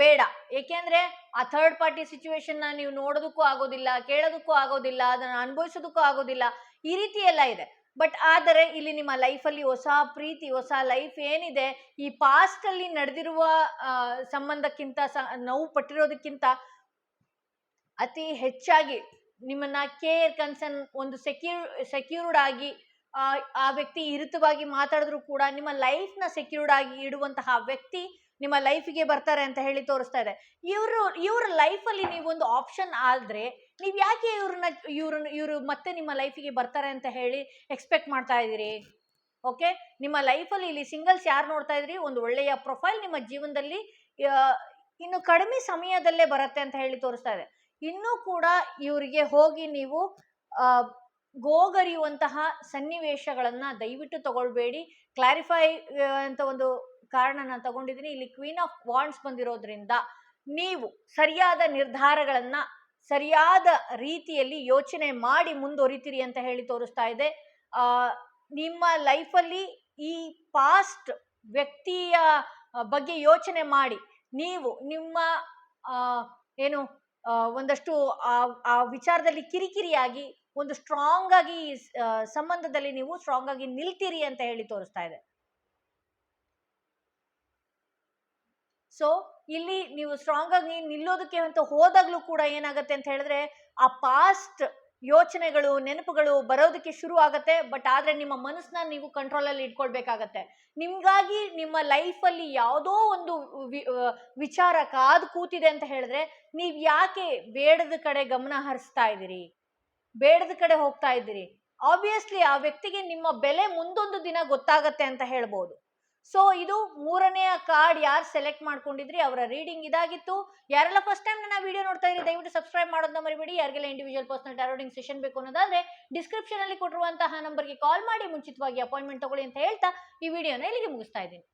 ಬೇಡ. ಏಕೆಂದ್ರೆ ಆ ಥರ್ಡ್ ಪಾರ್ಟಿ ಸಿಚುವೇಶನ್ನ ನೀವು ನೋಡೋದಕ್ಕೂ ಆಗೋದಿಲ್ಲ, ಕೇಳೋದಕ್ಕೂ ಆಗೋದಿಲ್ಲ, ಅದನ್ನು ಅನುಭವಿಸೋದಕ್ಕೂ ಆಗೋದಿಲ್ಲ. ಈ ರೀತಿ ಎಲ್ಲ ಇದೆ. ಬಟ್ ಆದರೆ, ಇಲ್ಲಿ ನಿಮ್ಮ ಲೈಫಲ್ಲಿ ಹೊಸ ಪ್ರೀತಿ, ಹೊಸ ಲೈಫ್ ಏನಿದೆ, ಈ ಪಾಸ್ಟ್ ಅಲ್ಲಿ ನಡೆದಿರುವ ಸಂಬಂಧಕ್ಕಿಂತ ನೋವು ಪಟ್ಟಿರೋದಕ್ಕಿಂತ ಅತಿ ಹೆಚ್ಚಾಗಿ ನಿಮ್ಮನ್ನ ಕೇರ್ ಕನ್ಸರ್ನ್ ಒಂದು ಸೆಕ್ಯೂರ್ ಸೆಕ್ಯೂರ್ಡ್ ಆಗಿ ಆ, ವ್ಯಕ್ತಿ ಇರಿತವಾಗಿ ಮಾತಾಡಿದ್ರು ಕೂಡ ನಿಮ್ಮ ಲೈಫ್ನ ಸೆಕ್ಯೂರ್ಡ್ ಆಗಿ ಇಡುವಂತಹ ವ್ಯಕ್ತಿ ನಿಮ್ಮ ಲೈಫಿಗೆ ಬರ್ತಾರೆ ಅಂತ ಹೇಳಿ ತೋರಿಸ್ತಾ ಇದೆ. ಇವರು ಇವರ ಲೈಫಲ್ಲಿ ನೀವೊಂದು ಆಪ್ಷನ್ ಆದ್ರೆ ನೀವು ಯಾಕೆ ಇವ್ರನ್ನ ಇವ್ರನ್ನ ಇವರು ಮತ್ತೆ ನಿಮ್ಮ ಲೈಫಿಗೆ ಬರ್ತಾರೆ ಅಂತ ಹೇಳಿ ಎಕ್ಸ್ಪೆಕ್ಟ್ ಮಾಡ್ತಾ ಇದ್ದೀರಿ? ಓಕೆ? ನಿಮ್ಮ ಲೈಫಲ್ಲಿ ಇಲ್ಲಿ ಸಿಂಗಲ್ಸ್ ಯಾರು ನೋಡ್ತಾ ಇದ್ರಿ? ಒಂದು ಒಳ್ಳೆಯ ಪ್ರೊಫೈಲ್ ನಿಮ್ಮ ಜೀವನದಲ್ಲಿ ಇನ್ನು ಕಡಿಮೆ ಸಮಯದಲ್ಲೇ ಬರುತ್ತೆ ಅಂತ ಹೇಳಿ ತೋರಿಸ್ತಾ ಇದೆ. ಇನ್ನೂ ಕೂಡ ಇವರಿಗೆ ಹೋಗಿ ನೀವು ಗೋಗರಿಯುವಂತಹ ಸನ್ನಿವೇಶಗಳನ್ನ ದಯವಿಟ್ಟು ತಗೊಳ್ಬೇಡಿ. ಕ್ಲಾರಿಫೈ ಅಂತ ಒಂದು ಕಾರಣ ನಾನು ತಗೊಂಡಿದ್ದೀನಿ ಇಲ್ಲಿ ಕ್ವೀನ್ ಆಫ್ ವಾಂಡ್ಸ್ ಬಂದಿರೋದ್ರಿಂದ ನೀವು ಸರಿಯಾದ ನಿರ್ಧಾರಗಳನ್ನ ಸರಿಯಾದ ರೀತಿಯಲ್ಲಿ ಯೋಚನೆ ಮಾಡಿ ಮುಂದುವರಿತೀರಿ ಅಂತ ಹೇಳಿ ತೋರಿಸ್ತಾ ಇದೆ. ನಿಮ್ಮ ಲೈಫಲ್ಲಿ ಈ ಪಾಸ್ಟ್ ವ್ಯಕ್ತಿಯ ಬಗ್ಗೆ ಯೋಚನೆ ಮಾಡಿ. ನೀವು ನಿಮ್ಮ ಏನು ಒಂದಷ್ಟು ಆ ಆ ವಿಚಾರದಲ್ಲಿ ಕಿರಿಕಿರಿಯಾಗಿ, ಒಂದು ಸ್ಟ್ರಾಂಗ್ ಆಗಿ ಸಂಬಂಧದಲ್ಲಿ ನೀವು ಸ್ಟ್ರಾಂಗ್ ಆಗಿ ನಿಲ್ತೀರಿ ಅಂತ ಹೇಳಿ ತೋರಿಸ್ತಾ ಇದೆ. ಸೊ ಇಲ್ಲಿ ನೀವು ಸ್ಟ್ರಾಂಗ್ ಆಗಿ ನಿಲ್ಲೋದಕ್ಕೆ ಅಂತ ಹೋದಾಗ್ಲೂ ಕೂಡ ಏನಾಗುತ್ತೆ ಅಂತ ಹೇಳಿದ್ರೆ, ಆ ಪಾಸ್ಟ್ ಯೋಚನೆಗಳು, ನೆನಪುಗಳು ಬರೋದಕ್ಕೆ ಶುರು ಆಗತ್ತೆ, ಬಟ್ ಆದ್ರೆ ನಿಮ್ಮ ಮನಸ್ಸನ್ನ ನೀವು ಕಂಟ್ರೋಲಲ್ಲಿ ಇಟ್ಕೊಳ್ಬೇಕಾಗತ್ತೆ. ನಿಮ್ಗಾಗಿ ನಿಮ್ಮ ಲೈಫಲ್ಲಿ ಯಾವುದೋ ಒಂದು ವಿಚಾರ ಕಾದು ಕೂತಿದೆ ಅಂತ ಹೇಳಿದ್ರೆ ನೀವು ಯಾಕೆ ಬೇಡದ ಕಡೆ ಗಮನ ಹರಿಸ್ತಾ ಇದ್ದೀರಿ? ಬೇಡದ ಕಡೆ ಹೋಗ್ತಾ ಇದ್ದೀರಿ? ಆಬ್ವಿಯಸ್ಲಿ ಆ ವ್ಯಕ್ತಿಗೆ ನಿಮ್ಮ ಬೆಲೆ ಮುಂದೊಂದು ದಿನ ಗೊತ್ತಾಗತ್ತೆ ಅಂತ ಹೇಳ್ಬೋದು. ಸೊ ಇದು ಮೂರನೆಯ ಕಾರ್ಡ್ ಯಾರು ಸೆಲೆಕ್ಟ್ ಮಾಡ್ಕೊಂಡಿದ್ರಿ? ಅವರ ರೀಡಿಂಗ್ ಇದಾಗಿತ್ತು. ಯಾರೆಲ್ಲ ಫಸ್ಟ್ ಟೈಮ್ ನನ್ನ ವಿಡಿಯೋ ನೋಡ್ತಾ ಇದ್ರಿ, ದಯವಿಟ್ಟು ಸಬ್ಸ್ಕ್ರೈಬ್ ಮಾಡೋದನ್ನ ಮರಿಬೇಡಿ. ಯಾರಿಗೆಲ್ಲ ಇಂಡಿವಿಜುವಲ್ ಪರ್ಸನಲ್ ಟ್ಯಾರೋಡಿಂಗ್ ಸೆಷನ್ ಬೇಕು ಅನ್ನೋದಾದ್ರೆ ಡಿಸ್ಕ್ರಿಪ್ಷನ್ ಅಲ್ಲಿ ಕೊಟ್ಟಿರುವಂತಹ ನಂಬರ್ಗೆ ಕಾಲ್ ಮಾಡಿ, ಮುಂಚಿತವಾಗಿ ಅಪಾಯಿಂಟ್ಮೆಂಟ್ ತಗೊಳ್ಳಿ ಅಂತ ಹೇಳ್ತಾ ಈ ವಿಡಿಯೋನ ಇಲ್ಲಿಗೆ ಮುಗಿಸ್ತಾ ಇದ್ದೀನಿ.